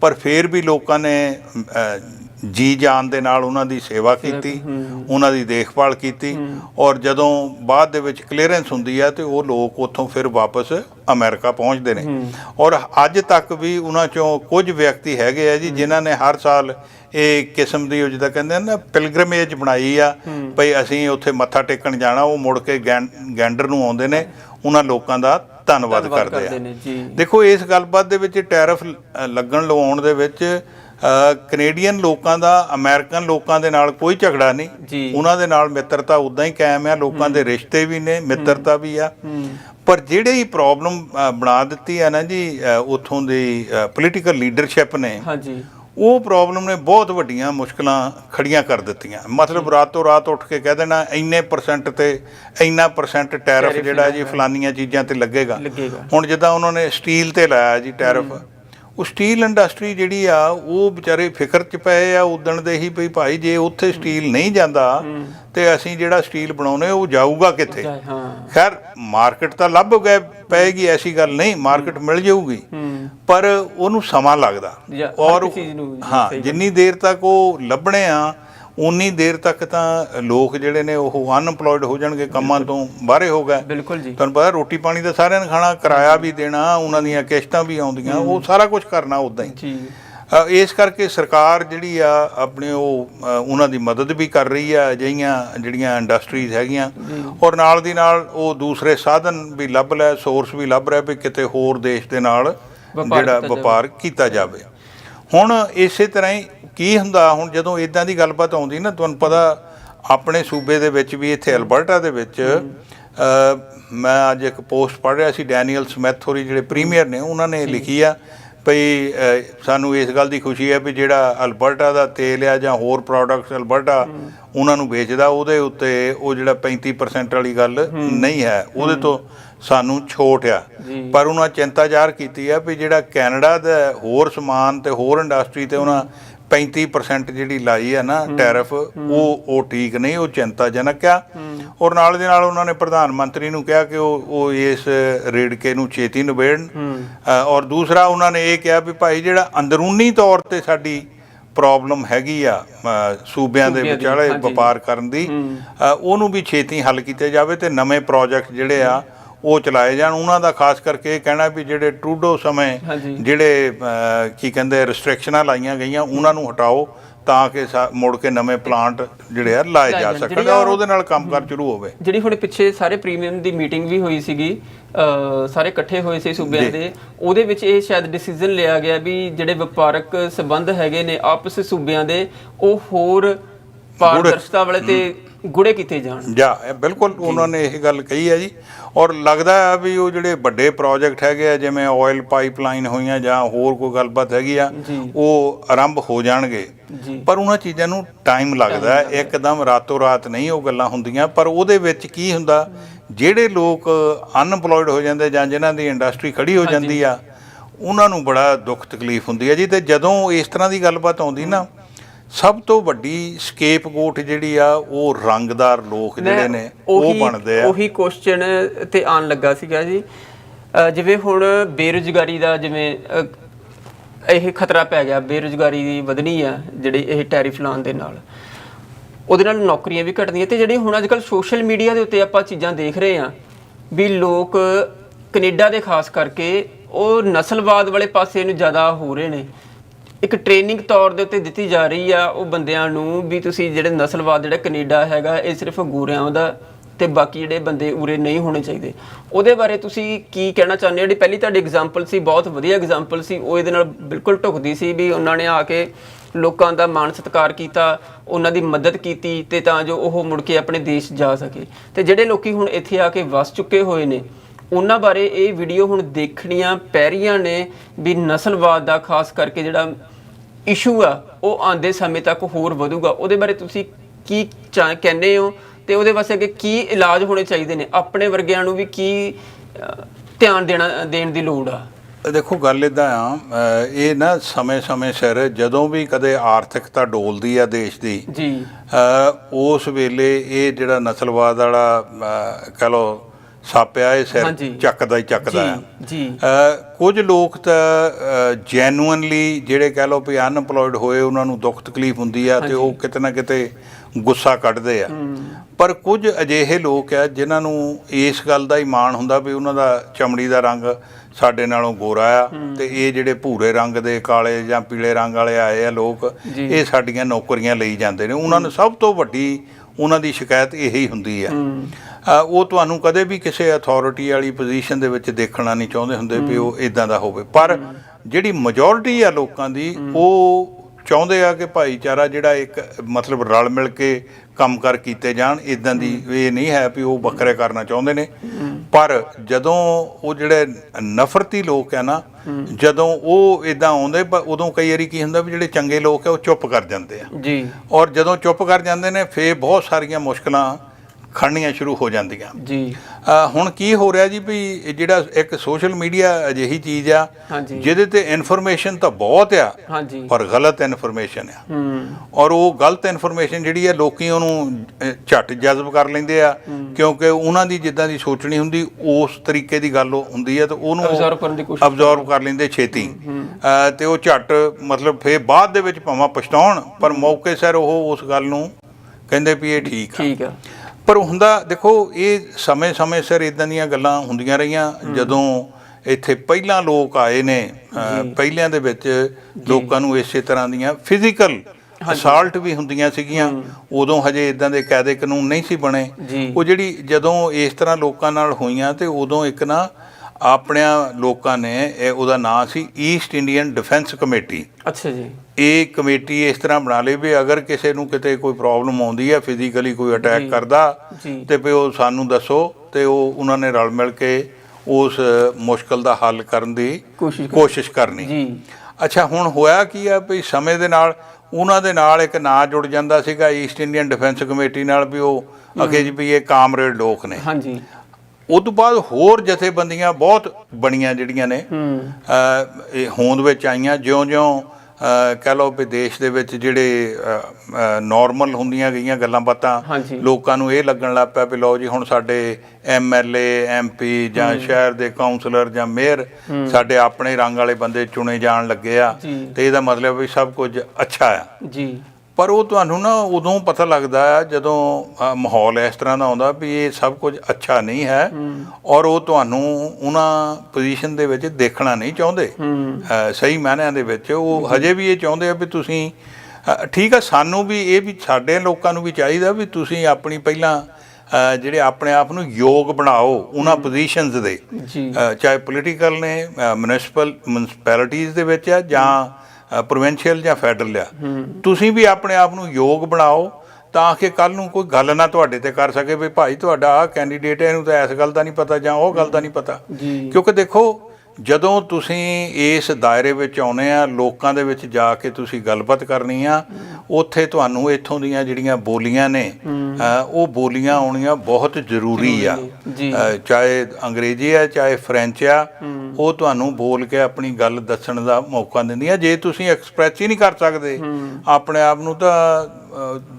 ਪਰ ਫਿਰ ਵੀ ਲੋਕਾਂ ਨੇ ਜੀ ਜਾਨ ਦੇ ਨਾਲ ਉਹਨਾਂ ਦੀ ਸੇਵਾ ਕੀਤੀ ਉਹਨਾਂ ਦੀ ਦੇਖਭਾਲ ਕੀਤੀ। ਔਰ ਜਦੋਂ ਬਾਅਦ ਦੇ ਵਿੱਚ ਕਲੀਅਰੈਂਸ ਹੁੰਦੀ ਹੈ ਤੇ ਉਹ ਲੋਕ ਉੱਥੋਂ ਫਿਰ ਵਾਪਸ ਅਮਰੀਕਾ ਪਹੁੰਚਦੇ ਨੇ। ਔਰ ਅੱਜ ਤੱਕ ਵੀ ਉਹਨਾਂ ਚੋਂ ਕੁਝ ਵਿਅਕਤੀ ਹੈਗੇ ਆ ਜੀ ਜਿਨ੍ਹਾਂ ਨੇ ਹਰ ਸਾਲ ਇਹ ਕਿਸਮ ਦੀ ਉਹ ਜਿੱਦਾਂ ਕਹਿੰਦੇ ਨਾ ਪਿਲਗ੍ਰਮੇਜ ਬਣਾਈ ਆ ਭਈ ਅਸੀਂ ਉੱਥੇ ਮੱਥਾ ਟੇਕਣ ਜਾਣਾ ਉਹ ਮੁੜ ਕੇ ਗੈਂਡਰ ਨੂੰ ਆਉਂਦੇ ਨੇ ਉਹਨਾਂ ਲੋਕਾਂ ਦਾ ਧੰਨਵਾਦ ਕਰਦੇ ਆ। ਦੇਖੋ ਇਸ ਗੱਲਬਾਤ ਦੇ ਵਿੱਚ ਟੈਰਿਫ ਲੱਗਣ ਲਵਾਉਣ ਦੇ ਵਿੱਚ ਕੈਨੇਡੀਅਨ ਲੋਕਾਂ ਦਾ ਅਮਰੀਕਨ ਲੋਕਾਂ ਦੇ ਨਾਲ ਕੋਈ ਝਗੜਾ ਨਹੀਂ। ਉਹਨਾਂ ਦੇ ਨਾਲ ਮਿੱਤਰਤਾ ਉਦਾਂ ਹੀ ਕਾਇਮ ਆ ਲੋਕਾਂ ਦੇ ਰਿਸ਼ਤੇ ਵੀ ਨੇ ਮਿੱਤਰਤਾ ਵੀ ਆ। ਪਰ ਜਿਹੜੇ ਹੀ ਪ੍ਰੋਬਲਮ ਬਣਾ ਦਿੱਤੀ ਆ ਨਾ ਜੀ ਉੱਥੋਂ ਦੀ ਪੋਲੀਟੀਕਲ ਲੀਡਰਸ਼ਿਪ ਨੇ ਹਾਂਜੀ। ਉਹ ਪ੍ਰੋਬਲਮ ਨੇ ਬਹੁਤ ਵੱਡੀਆਂ ਮੁਸ਼ਕਲਾਂ ਖੜੀਆਂ ਕਰ ਦਿੱਤੀਆਂ। ਮਤਲਬ ਰਾਤੋਂ ਰਾਤ ਉੱਠ ਕੇ ਕਹਿ ਦੇਣਾ ਇੰਨੇ ਪਰਸੈਂਟ ਤੇ ਇੰਨਾ ਪਰਸੈਂਟ ਟੈਰਿਫ ਜਿਹੜਾ ਜੀ ਫਲਾਨੀਆਂ ਚੀਜ਼ਾਂ ਤੇ ਲੱਗੇਗਾ। ਹੁਣ ਜਿੱਦਾਂ ਉਹਨਾਂ ਨੇ ਸਟੀਲ ਤੇ ਲਾਇਆ ਜੀ ਟੈਰਿਫ ਉਹ ਸਟੀਲ ਇੰਡਸਟਰੀ ਜਿਹੜੀ ਆ ਉਹ ਵਿਚਾਰੇ ਫਿਕਰ ਚ ਪਏ ਆ ਉਦਣ ਦੇ ਹੀ ਵੀ ਭਾਈ ਜੇ ਉੱਥੇ ਸਟੀਲ ਨਹੀਂ ਜਾਂਦਾ ਤੇ ਅਸੀਂ ਜਿਹੜਾ ਸਟੀਲ ਬਣਾਉਨੇ ਉਹ ਜਾਊਗਾ ਕਿੱਥੇ? ਖੈਰ ਮਾਰਕੀਟ ਤਾਂ ਲੱਭ ਗਏ ਪਏਗੀ ਐਸੀ ਗੱਲ ਨਹੀਂ ਮਾਰਕੀਟ ਮਿਲ ਜਾਊਗੀ। ਪਰ ਉਹਨੂੰ ਸਮਾਂ ਲੱਗਦਾ। ਔਰ ਹਾਂ ਜਿੰਨੀ ਦੇਰ ਤੱਕ ਉਹ ਲੱਭਣੇ ਆ ਉਨੀ ਦੇਰ ਤੱਕ ਤਾਂ ਲੋਕ ਜਿਹੜੇ ਨੇ ਉਹ ਅਨਪਲੋਇਡ ਹੋ ਜਾਣਗੇ ਕੰਮਾਂ ਤੋਂ ਬਾਹਰੇ ਹੋ ਗਏ। ਬਿਲਕੁਲ ਜੀ। ਤੁਹਾਨੂੰ ਪਤਾ ਰੋਟੀ ਪਾਣੀ ਤਾਂ ਸਾਰਿਆਂ ਨੇ ਖਾਣਾ ਕਿਰਾਇਆ ਵੀ ਦੇਣਾ ਉਹਨਾਂ ਦੀਆਂ ਕਿਸ਼ਤਾਂ ਵੀ ਆਉਂਦੀਆਂ ਉਹ ਸਾਰਾ ਕੁਝ ਕਰਨਾ ਉਦਾਂ ਹੀ। ਜੀ। ਇਸ ਕਰਕੇ ਸਰਕਾਰ ਜਿਹੜੀ ਆ ਆਪਣੇ ਉਹ ਉਹਨਾਂ ਦੀ ਮਦਦ ਵੀ ਕਰ ਰਹੀ ਆ ਅਜਿਹੀਆਂ ਜਿਹੜੀਆਂ ਇੰਡਸਟਰੀਜ਼ ਹੈਗੀਆਂ। ਔਰ ਨਾਲ ਦੀ ਨਾਲ ਉਹ ਦੂਸਰੇ ਸਾਧਨ ਵੀ ਲੱਭ ਲੈ ਸੋਰਸ ਵੀ ਲੱਭ ਰਿਹਾ ਵੀ ਕਿਤੇ ਹੋਰ ਦੇਸ਼ ਦੇ ਨਾਲ ਜਿਹੜਾ ਵਪਾਰ ਕੀਤਾ ਜਾਵੇ। ਹੁਣ ਇਸੇ ਤਰ੍ਹਾਂ ਹੀ ਕੀ ਹੁੰਦਾ? ਹੁਣ ਜਦੋਂ ਇਦਾਂ ਦੀ ਗੱਲਬਾਤ ਆਉਂਦੀ ਨਾ ਤੁਹਾਨੂੰ ਪਤਾ ਆਪਣੇ ਸੂਬੇ ਦੇ ਵਿੱਚ ਵੀ ਇੱਥੇ ਅਲਬਰਟਾ ਦੇ ਵਿੱਚ ਮੈਂ ਅੱਜ ਇੱਕ ਪੋਸਟ ਪੜ੍ਹ ਰਿਹਾ ਸੀ ਡੈਨੀਅਲ ਸਮਿਥ ਹੋਰੀ ਜਿਹੜੇ ਪ੍ਰੀਮੀਅਰ ਨੇ ਉਹਨਾਂ ਨੇ ਲਿਖੀ ਆ ਭਈ ਸਾਨੂੰ ਇਸ ਗੱਲ ਦੀ ਖੁਸ਼ੀ ਹੈ ਵੀ ਜਿਹੜਾ ਅਲਬਰਟਾ ਦਾ ਤੇਲ ਆ ਜਾਂ ਹੋਰ ਪ੍ਰੋਡਕਟਸ ਅਲਬਰਟਾ ਉਹਨਾਂ ਨੂੰ ਵੇਚਦਾ ਉਹਦੇ ਉੱਤੇ ਉਹ ਜਿਹੜਾ 35% ਵਾਲੀ ਗੱਲ ਨਹੀਂ ਹੈ। ਉਹਦੇ ਤੋਂ ਸਾਨੂੰ ਛੋਟ ਆ। ਪਰ ਉਹਨਾਂ ਚਿੰਤਾ ਜ਼ਾਹਰ ਕੀਤੀ ਆ ਵੀ ਜਿਹੜਾ ਕੈਨੇਡਾ ਦਾ ਹੋਰ ਸਮਾਨ ਤੇ ਹੋਰ ਇੰਡਸਟਰੀ ਤੇ ਉਹਨਾਂ 35% ਜਿਹੜੀ ਲਾਈ ਆ ਨਾ ਟੈਰਿਫ ਉਹ ਉਹ ਠੀਕ ਨਹੀਂ ਉਹ ਚਿੰਤਾਜਨਕ ਆ। ਔਰ ਨਾਲ ਦੇ ਨਾਲ ਉਹਨਾਂ ਨੇ ਪ੍ਰਧਾਨ ਮੰਤਰੀ ਨੂੰ ਕਿਹਾ ਕਿ ਉਹ ਉਹ ਇਸ ਰੇੜਕੇ ਨੂੰ ਛੇਤੀ ਨਿਬੇੜਨ। ਔਰ ਦੂਸਰਾ ਉਹਨਾਂ ਨੇ ਇਹ ਕਿਹਾ ਵੀ ਭਾਈ ਜਿਹੜਾ ਅੰਦਰੂਨੀ ਤੌਰ ਤੇ ਸਾਡੀ ਪ੍ਰੋਬਲਮ ਹੈਗੀ ਆ ਸੂਬਿਆਂ ਦੇ ਵਿਚਾਲੇ। ਵਪਾਰ ਕਰਨ ਦੀ ਉਹਨੂੰ ਵੀ ਛੇਤੀ ਹੱਲ ਕੀਤੇ ਜਾਵੇ ਤੇ ਨਵੇਂ ਪ੍ਰੋਜੈਕਟ ਜਿਹੜੇ ਆ ਉਹ ਚਲਾਏ ਜਾਣ। ਉਹਨਾਂ ਦਾ ਖਾਸ ਕਰਕੇ ਇਹ ਕਹਿਣਾ ਵੀ ਜਿਹੜੇ ਟਰੂਡੋ ਸਮੇਂ। ਜਿਹੜੇ ਕੀ ਕਹਿੰਦੇ ਰੈਸਟ੍ਰਿਕਸ਼ਨਾਂ ਲਾਈਆਂ ਗਈਆਂ ਉਹਨਾਂ ਨੂੰ ਹਟਾਓ ਤਾਂ ਕਿ ਮੁੜ ਕੇ ਨਵੇਂ ਪਲਾਂਟ ਜਿਹੜੇ ਆ ਲਾਏ ਜਾ। ਸਕਣ ਔਰ ਉਹਦੇ ਨਾਲ ਕੰਮਕਾਰ ਸ਼ੁਰੂ ਹੋਵੇ। ਜਿਹੜੀ ਹੁਣ ਪਿੱਛੇ ਸਾਰੇ ਪ੍ਰੀਮੀਅਮ ਦੀ ਮੀਟਿੰਗ ਵੀ ਹੋਈ ਸੀਗੀ ਸਾਰੇ ਇਕੱਠੇ ਹੋਏ ਸੀ ਸੂਬਿਆਂ। ਦੇ। ਉਹਦੇ ਵਿੱਚ ਇਹ ਸ਼ਾਇਦ ਡਿਸੀਜਨ ਲਿਆ ਗਿਆ ਵੀ ਜਿਹੜੇ ਵਪਾਰਕ ਸਬੰਧ ਹੈਗੇ ਨੇ ਆਪਸ ਸੂਬਿਆਂ ਦੇ ਉਹ ਹੋਰ ਪਾਰਦਰਸ਼ਤਾ ਵਾਲੇ ਤੇ ਗੁੜੇ ਕੀਤੇ ਜਾਣ। ਜਾਂ ਬਿਲਕੁਲ ਉਹਨਾਂ ਨੇ ਇਹ ਗੱਲ ਕਹੀ ਹੈ ਜੀ। ਔਰ ਲੱਗਦਾ ਹੈ ਵੀ ਉਹ ਜਿਹੜੇ ਵੱਡੇ ਪ੍ਰੋਜੈਕਟ ਹੈਗੇ ਆ ਜਿਵੇਂ ਆਇਲ ਪਾਈਪਲਾਈਨ ਹੋਈਆਂ ਜਾਂ ਹੋਰ ਕੋਈ ਗੱਲਬਾਤ ਹੈਗੀ ਆ। ਉਹ ਆਰੰਭ ਹੋ ਜਾਣਗੇ। ਪਰ ਉਹਨਾਂ ਚੀਜ਼ਾਂ ਨੂੰ ਟਾਈਮ ਲੱਗਦਾ ਹੈ। ਇੱਕਦਮ ਰਾਤੋਂ ਰਾਤ ਨਹੀਂ ਉਹ ਗੱਲਾਂ ਹੁੰਦੀਆਂ। ਪਰ ਉਹਦੇ ਵਿੱਚ ਕੀ ਹੁੰਦਾ ਜਿਹੜੇ ਲੋਕ ਅਨਪਲੋਇਡ ਹੋ ਜਾਂਦੇ ਜਾਂ ਜਿਨ੍ਹਾਂ ਦੀ ਇੰਡਸਟਰੀ ਖੜੀ ਹੋ ਜਾਂਦੀ ਆ ਉਹਨਾਂ ਨੂੰ ਬੜਾ ਦੁੱਖ ਤਕਲੀਫ ਹੁੰਦੀ ਹੈ ਜੀ। ਤੇ ਜਦੋਂ ਇਸ ਤਰ੍ਹਾਂ ਦੀ ਗੱਲਬਾਤ ਆਉਂਦੀ ਨਾ ਸਭ ਤੋਂ ਵੱਡੀ ਸਕੇਪ ਗੋਟ ਜਿਹੜੀ ਆ ਉਹ ਰੰਗਦਾਰ ਲੋਕ ਜਿਹੜੇ ਨੇ ਉਹ ਬਣਦੇ ਆ। ਉਹੀ ਕੁਐਸਚਨ ਤੇ ਆਣ ਲੱਗਾ ਸੀਗਾ ਜੀ। ਜਿਵੇਂ ਹੁਣ ਬੇਰੁਜ਼ਗਾਰੀ ਦਾ ਜਿਵੇਂ ਇਹ ਖਤਰਾ ਪੈ ਗਿਆ ਬੇਰੁਜ਼ਗਾਰੀ ਦੀ ਵਧਣੀ ਆ ਜਿਹੜੀ ਇਹ ਟੈਰਿਫ ਲਾਉਣ ਦੇ ਨਾਲ। ਉਹਦੇ ਨਾਲ ਨੌਕਰੀਆਂ ਵੀ ਘਟਦੀਆਂ ਤੇ ਜਿਹੜੀ ਹੁਣ ਅੱਜਕੱਲ ਸੋਸ਼ਲ ਮੀਡੀਆ ਦੇ ਉੱਤੇ ਆਪਾਂ ਚੀਜ਼ਾਂ ਦੇਖ ਰਹੇ ਆ ਵੀ ਲੋਕ ਕੈਨੇਡਾ ਦੇ ਖਾਸ ਕਰਕੇ ਉਹ ਨਸਲਵਾਦ ਵਾਲੇ ਪਾਸੇ ਨੂੰ ਜ਼ਿਆਦਾ ਹੋ ਰਹੇ ਨੇ। ਇੱਕ ਟ੍ਰੇਨਿੰਗ ਤੌਰ ਦੇ ਉੱਤੇ ਦਿੱਤੀ ਜਾ ਰਹੀ ਆ ਉਹ ਬੰਦਿਆਂ ਨੂੰ ਵੀ ਤੁਸੀਂ ਜਿਹੜੇ ਨਸਲਵਾਦ ਜਿਹੜਾ ਕੈਨੇਡਾ ਹੈਗਾ, ਇਹ ਸਿਰਫ ਗੋਰਿਆਂ ਦਾ ਤੇ ਬਾਕੀ ਜਿਹੜੇ ਬੰਦੇ ਉਰੇ ਨਹੀਂ ਹੋਣੇ ਚਾਹੀਦੇ। ਉਹਦੇ ਬਾਰੇ ਤੁਸੀਂ ਕੀ ਕਹਿਣਾ ਚਾਹੁੰਦੇ ਹੋ? ਜਿਹੜੀ ਪਹਿਲੀ ਤੁਹਾਡੀ ਐਗਜ਼ਾਮਪਲ ਸੀ, ਬਹੁਤ ਵਧੀਆ ਐਗਜ਼ਾਮਪਲ ਸੀ, ਉਹ ਇਹਦੇ ਨਾਲ ਬਿਲਕੁਲ ਢੁਕਦੀ ਸੀ ਵੀ ਉਹਨਾਂ ਨੇ ਆ ਕੇ ਲੋਕਾਂ ਦਾ ਮਾਣ ਸਤਿਕਾਰ ਕੀਤਾ, ਉਹਨਾਂ ਦੀ ਮਦਦ ਕੀਤੀ ਤੇ ਤਾਂ ਜੋ ਉਹ ਮੁੜ ਕੇ ਆਪਣੇ ਦੇਸ਼ ਜਾ ਸਕੇ। ਤੇ ਜਿਹੜੇ ਲੋਕੀ ਹੁਣ ਇੱਥੇ ਆ ਕੇ ਵਸ ਚੁੱਕੇ ਹੋਏ ਨੇ ਉਹਨਾਂ ਬਾਰੇ ਇਹ ਵੀਡੀਓ ਹੁਣ ਦੇਖਣੀਆਂ ਪੈ ਰਹੀਆਂ ਨੇ ਵੀ ਨਸਲਵਾਦ ਦਾ ਖਾਸ ਕਰਕੇ ਜਿਹੜਾ ਇਸ਼ੂ ਆ ਉਹ ਆਂਦੇ ਸਮੇਂ ਤੱਕ ਹੋਰ ਵਧੂਗਾ। ਉਹਦੇ ਬਾਰੇ ਤੁਸੀਂ ਕੀ ਕਹਿੰਦੇ ਹੋ? ਤੇ ਉਹਦੇ ਵਾਸਤੇ ਅੱਗੇ ਕੀ ਇਲਾਜ ਹੋਣੇ ਚਾਹੀਦੇ ਨੇ? ਆਪਣੇ ਵਰਗਿਆਂ ਨੂੰ ਵੀ ਕੀ ਧਿਆਨ ਦੇਣਾ ਦੇਣ ਦੀ ਲੋੜ ਆ? ਦੇਖੋ ਗੱਲ ਇਦਾਂ ਆ ਇਹ ਨਾ ਸਮੇਂ-ਸਮੇਂ ਸਿਰ ਜਦੋਂ ਵੀ ਕਦੇ ਆਰਥਿਕਤਾ ਡੋਲਦੀ ਆ ਦੇਸ਼ ਦੀ ਜੀ। ਉਸ ਵੇਲੇ ਇਹ ਜਿਹੜਾ ਨਸਲਵਾਦ ਵਾਲਾ ਕਹ ਲੋ ਸਾਪਿਆ ਇਹ ਸਿਰ ਹਾਂਜੀ। ਚੱਕਦਾ ਹੀ ਚੱਕਦਾ ਆ। ਜੀ। ਜੀ ਅ, ਕੁਝ ਲੋਕ ਤਾਂ ਜੈਨੂਇਨਲੀ ਜਿਹੜੇ ਕਹ ਲੋ ਵੀ ਅਨਪਲੋਇਡ ਹੋਏ ਉਹਨਾਂ ਨੂੰ ਦੁੱਖ ਤਕਲੀਫ ਹੁੰਦੀ ਆ ਤੇ ਉਹ ਕਿਤੇ ਨਾ ਕਿਤੇ ਗੁੱਸਾ ਕੱਢਦੇ ਆ। ਪਰ ਕੁਝ ਅਜਿਹੇ ਲੋਕ ਆ ਜਿਨ੍ਹਾਂ ਨੂੰ ਇਸ ਗੱਲ ਦਾ ਹੀ ਮਾਣ ਹੁੰਦਾ ਵੀ ਉਹਨਾਂ ਦਾ ਚਮੜੀ ਦਾ ਰੰਗ ਸਾਡੇ ਨਾਲੋਂ ਗੋਰਾ ਆ ਤੇ ਇਹ ਜਿਹੜੇ ਭੂਰੇ ਰੰਗ ਦੇ ਕਾਲੇ ਜਾਂ ਪੀਲੇ ਰੰਗ ਵਾਲੇ ਆਏ ਆ ਲੋਕ ਜੀ। ਇਹ ਸਾਡੀਆਂ ਨੌਕਰੀਆਂ ਲਈ ਜਾਂਦੇ ਨੇ। ਉਹਨਾਂ ਨੂੰ ਸਭ ਤੋਂ ਵੱਡੀ ਉਹਨਾਂ ਦੀ ਸ਼ਿਕਾਇਤ ਇਹੀ ਹੁੰਦੀ ਆ। ਉਹ ਤੁਹਾਨੂੰ ਕਦੇ ਵੀ ਕਿਸੇ ਅਥਾਰਟੀ ਵਾਲੀ ਪੋਜੀਸ਼ਨ ਦੇ ਵਿੱਚ ਦੇਖਣਾ ਨਹੀਂ ਚਾਹੁੰਦੇ ਹੁੰਦੇ ਵੀ ਉਹ ਇਦਾਂ ਦਾ ਹੋਵੇ। ਪਰ ਜਿਹੜੀ ਮੈਜੋਰਿਟੀ ਆ ਲੋਕਾਂ ਦੀ ਉਹ ਚਾਹੁੰਦੇ ਆ ਕਿ ਭਾਈਚਾਰਾ ਜਿਹੜਾ ਇੱਕ ਮਤਲਬ ਰਲ ਮਿਲ ਕੇ ਕੰਮ ਕਰ ਕੀਤੇ ਜਾਣ ਇਦਾਂ ਦੀ ਇਹ ਨਹੀਂ ਹੈ ਵੀ ਉਹ ਵੱਖਰੇ ਕਰਨਾ ਚਾਹੁੰਦੇ ਨੇ। ਪਰ ਜਦੋਂ ਉਹ ਜਿਹੜੇ ਨਫ਼ਰਤੀ ਲੋਕ ਆ ਨਾ ਜਦੋਂ ਉਹ ਇਦਾਂ ਆਉਂਦੇ ਪਰ ਉਦੋਂ ਕਈ ਵਾਰੀ ਕੀ ਹੁੰਦਾ ਵੀ ਜਿਹੜੇ ਚੰਗੇ ਲੋਕ ਆ ਉਹ ਚੁੱਪ ਕਰ ਜਾਂਦੇ ਆ। ਜੀ। ਔਰ ਜਦੋਂ ਚੁੱਪ ਕਰ ਜਾਂਦੇ ਨੇ ਫੇਰ ਬਹੁਤ ਸਾਰੀਆਂ ਮੁਸ਼ਕਲਾਂ ਖੜਨੀਆਂ ਸ਼ੁਰੂ ਹੋ ਜਾਂਦੀਆਂ। ਜੀ। ਹੁਣ ਕੀ ਹੋ ਰਿਹਾ ਜੀ ਵੀ ਜਿਹੜਾ ਇੱਕ ਸੋਸ਼ਲ ਮੀਡੀਆ ਅਜਿਹੀ ਚੀਜ਼ ਆ ਜਿਹਦੇ ਤੇ ਇਨਫੋਰਮੇਸ਼ਨ ਤਾਂ ਬਹੁਤ ਆ ਪਰ ਗਲਤ ਇਨਫੋਰਮੇਸ਼ਨ ਆ। ਔਰ ਉਹ ਗਲਤ ਇਨਫੋਰਮੇਸ਼ਨ ਜਿਹੜੀ ਆ ਲੋਕੀ ਉਹਨੂੰ ਝੱਟ ਜਜ਼ਬ ਕਰ ਲੈਂਦੇ ਆ ਕਿਉਂਕਿ ਉਹਨਾਂ ਦੀ ਜਿੱਦਾਂ ਦੀ ਸੋਚਣੀ ਹੁੰਦੀ ਉਸ ਤਰੀਕੇ ਦੀ ਗੱਲ ਉਹ ਹੁੰਦੀ ਆ ਤੇ ਉਹਨੂੰ Absorb ਕਰਨ ਦੀ ਕੋਸ਼ਿਸ਼ ਅਬਜ਼ਰਵ ਕਰ। ਲੈਂਦੇ ਛੇਤੀ। ਤੇ ਉਹ ਝੱਟ ਮਤਲਬ ਫੇਰ ਬਾਅਦ ਦੇ ਵਿੱਚ ਭਾਵੇਂ ਪਛਤਾਉਣ ਪਰ ਮੌਕੇ ਸਿਰ ਉਹ ਉਸ ਗੱਲ ਨੂੰ ਕਹਿੰਦੇ ਵੀ ਇਹ ਠੀਕ ਆ। ਠੀਕ ਆ। ਪਰ ਹੁੰਦਾ ਦੇਖੋ ਇਹ ਸਮੇਂ-ਸਮੇਂ ਸਿਰ ਇਦਾਂ ਦੀਆਂ ਗੱਲਾਂ ਹੁੰਦੀਆਂ ਰਹੀਆਂ। ਜਦੋਂ ਇੱਥੇ ਪਹਿਲਾਂ ਲੋਕ ਆਏ ਨੇ ਪਹਿਲਿਆਂ ਦੇ ਵਿੱਚ ਲੋਕਾਂ ਨੂੰ ਇਸੇ ਤਰ੍ਹਾਂ ਦੀਆਂ ਫਿਜ਼ੀਕਲ ਅਸਾਲਟ ਵੀ ਹੁੰਦੀਆਂ ਸੀਗੀਆਂ। ਉਦੋਂ ਹਜੇ ਇਦਾਂ ਦੇ ਕਾਇਦੇ ਕਾਨੂੰਨ ਨਹੀਂ ਸੀ ਬਣੇ। ਉਹ ਜਿਹੜੀ ਜਦੋਂ ਇਸ ਤਰ੍ਹਾਂ ਲੋਕਾਂ ਨਾਲ ਹੋਈਆਂ ਤੇ ਉਦੋਂ ਇੱਕ ਨਾ ਆਪਣਿਆਂ ਲੋਕਾਂ ਨੇ ਇਹ ਉਹਦਾ ਨਾਂ ਸੀ ਈਸਟ ਇੰਡੀਅਨ ਡਿਫੈਂਸ ਕਮੇਟੀ ਅੱਛਾ ਜੀ। ਇਹ ਕਮੇਟੀ ਇਸ ਤਰ੍ਹਾਂ ਬਣਾ ਲਈ ਵੀ ਅਗਰ ਕਿਸੇ ਨੂੰ ਕਿਤੇ ਕੋਈ ਪ੍ਰੋਬਲਮ ਆਉਂਦੀ ਹੈ ਫਿਜ਼ੀਕਲੀ ਕੋਈ ਅਟੈਕ ਕਰਦਾ। ਤੇ ਵੀ ਉਹ ਸਾਨੂੰ ਦੱਸੋ ਤੇ ਉਹ ਉਹਨਾਂ ਨੇ ਰਲ ਮਿਲ ਕੇ ਉਸ ਮੁਸ਼ਕਲ ਦਾ ਹੱਲ ਕਰਨ ਦੀ ਕੋਸ਼ਿਸ਼ ਕਰਨੀ। ਜੀ। ਅੱਛਾ ਹੁਣ ਹੋਇਆ ਕੀ ਆ ਵੀ ਸਮੇਂ ਦੇ ਨਾਲ ਉਹਨਾਂ ਦੇ ਨਾਲ ਇੱਕ ਨਾਂ ਜੁੜ ਜਾਂਦਾ ਸੀਗਾ ਈਸਟ ਇੰਡੀਅਨ ਡਿਫੈਂਸ ਕਮੇਟੀ ਨਾਲ ਵੀ ਉਹ ਅਖੇ ਜੀ ਵੀ ਇਹ ਕਾਮਰੇਡ ਲੋਕ ਨੇ। ਹਾਂਜੀ। ਉਸ ਤੋਂ ਬਾਅਦ ਹੋਰ ਜਥੇਬੰਦੀਆਂ ਬਹੁਤ ਬਣੀਆਂ ਜਿਹੜੀਆਂ ਨੇ। ਇਹ ਹੋਂਦ ਵਿੱਚ ਆਈਆਂ ਜਿਉਂ-ਜਿਉਂ ਕਹਿ ਲਓ ਵੀ ਦੇਸ਼ ਦੇ ਵਿੱਚ ਜਿਹੜੇ ਨਾਰਮਲ ਹੁੰਦੀਆਂ ਗਈਆਂ ਗੱਲਾਂ ਬਾਤਾਂ। ਲੋਕਾਂ ਨੂੰ ਇਹ ਲੱਗਣ ਲੱਗ ਪਿਆ ਵੀ ਲਓ ਜੀ ਹੁਣ ਸਾਡੇ ਐਮਐਲਏ ਐਮਪੀ ਜਾਂ ਸ਼ਹਿਰ ਦੇ ਕਾਉਂਸਲਰ ਜਾਂ ਮੇਅਰ ਸਾਡੇ ਆਪਣੇ ਰੰਗ ਵਾਲੇ ਬੰਦੇ ਚੁਣੇ ਜਾਣ ਲੱਗੇ ਆ। ਤੇ ਇਹਦਾ ਮਤਲਬ ਵੀ ਸਭ ਕੁਝ ਅੱਛਾ ਆ। ਜੀ। ਪਰ ਉਹ ਤੁਹਾਨੂੰ ਨਾ ਉਦੋਂ ਪਤਾ ਲੱਗਦਾ ਹੈ ਜਦੋਂ ਮਾਹੌਲ ਇਸ ਤਰ੍ਹਾਂ ਦਾ ਆਉਂਦਾ ਵੀ ਇਹ ਸਭ ਕੁਝ ਅੱਛਾ ਨਹੀਂ ਹੈ ਔਰ ਉਹ ਤੁਹਾਨੂੰ ਉਹਨਾਂ ਪੋਜੀਸ਼ਨ ਦੇ ਵਿੱਚ ਦੇਖਣਾ ਨਹੀਂ ਚਾਹੁੰਦੇ। ਸਹੀ ਮਾਇਨਿਆਂ ਦੇ ਵਿੱਚ ਉਹ ਹਜੇ ਵੀ ਇਹ ਚਾਹੁੰਦੇ ਆ ਵੀ ਤੁਸੀਂ ਠੀਕ ਆ ਸਾਨੂੰ ਵੀ ਇਹ ਵੀ ਸਾਡੇ ਲੋਕਾਂ ਨੂੰ ਵੀ ਚਾਹੀਦਾ ਵੀ ਤੁਸੀਂ ਆਪਣੀ ਪਹਿਲਾਂ ਜਿਹੜੇ ਆਪਣੇ ਆਪ ਨੂੰ ਯੋਗ ਬਣਾਓ ਉਹਨਾਂ ਪੋਜੀਸ਼ਨਸ ਦੇ। ਚਾਹੇ ਪੋਲੀਟੀਕਲ ਨੇ ਮਿਊਨਿਸਪਲ ਮਿਊਨਿਸਪੈਲਿਟੀਜ਼ ਦੇ ਵਿੱਚ ਆ ਜਾਂ ਪ੍ਰੋਵਿੰਸ਼ੀਅਲ ਜਾਂ ਫੈਡਰਲ ਆ। ਤੁਸੀਂ ਵੀ ਆਪਣੇ ਆਪ ਨੂੰ ਯੋਗ ਬਣਾਓ ਤਾਂ ਕਿ ਕੱਲ ਨੂੰ ਕੋਈ ਗੱਲ ਨਾ ਤੁਹਾਡੇ ਤੇ ਕਰ ਸਕੇ ਵੀ ਭਾਈ ਤੁਹਾਡਾ ਆ ਕੈਂਡੀਡੇਟ ਹੈ ਇਹਨੂੰ ਤਾਂ ਇਸ ਗੱਲ ਦਾ ਨਹੀਂ ਪਤਾ ਜਾਂ ਉਹ ਗੱਲ ਦਾ ਨਹੀਂ ਪਤਾ। ਕਿਉਂਕਿ ਦੇਖੋ ਜਦੋਂ ਤੁਸੀਂ ਇਸ ਦਾਇਰੇ ਵਿੱਚ ਆਉਨੇ ਆ ਲੋਕਾਂ ਦੇ ਵਿੱਚ ਜਾ ਕੇ ਤੁਸੀਂ ਗੱਲਬਾਤ ਕਰਨੀ ਆ ਉੱਥੇ ਤੁਹਾਨੂੰ ਇੱਥੋਂ ਦੀਆਂ ਜਿਹੜੀਆਂ ਬੋਲੀਆਂ ਨੇ ਉਹ ਬੋਲੀਆਂ ਆਉਣੀਆਂ ਬਹੁਤ ਜ਼ਰੂਰੀ ਆ। ਚਾਹੇ ਅੰਗਰੇਜ਼ੀ ਆ ਚਾਹੇ ਫ੍ਰੈਂਚ ਆ ਉਹ ਤੁਹਾਨੂੰ ਬੋਲ ਕੇ ਆਪਣੀ ਗੱਲ ਦੱਸਣ ਦਾ ਮੌਕਾ ਦਿੰਦੀਆਂ। ਜੇ ਤੁਸੀਂ ਐਕਸਪ੍ਰੈਸ ਹੀ ਨਹੀਂ ਕਰ ਸਕਦੇ ਆਪਣੇ ਆਪ ਨੂੰ ਤਾਂ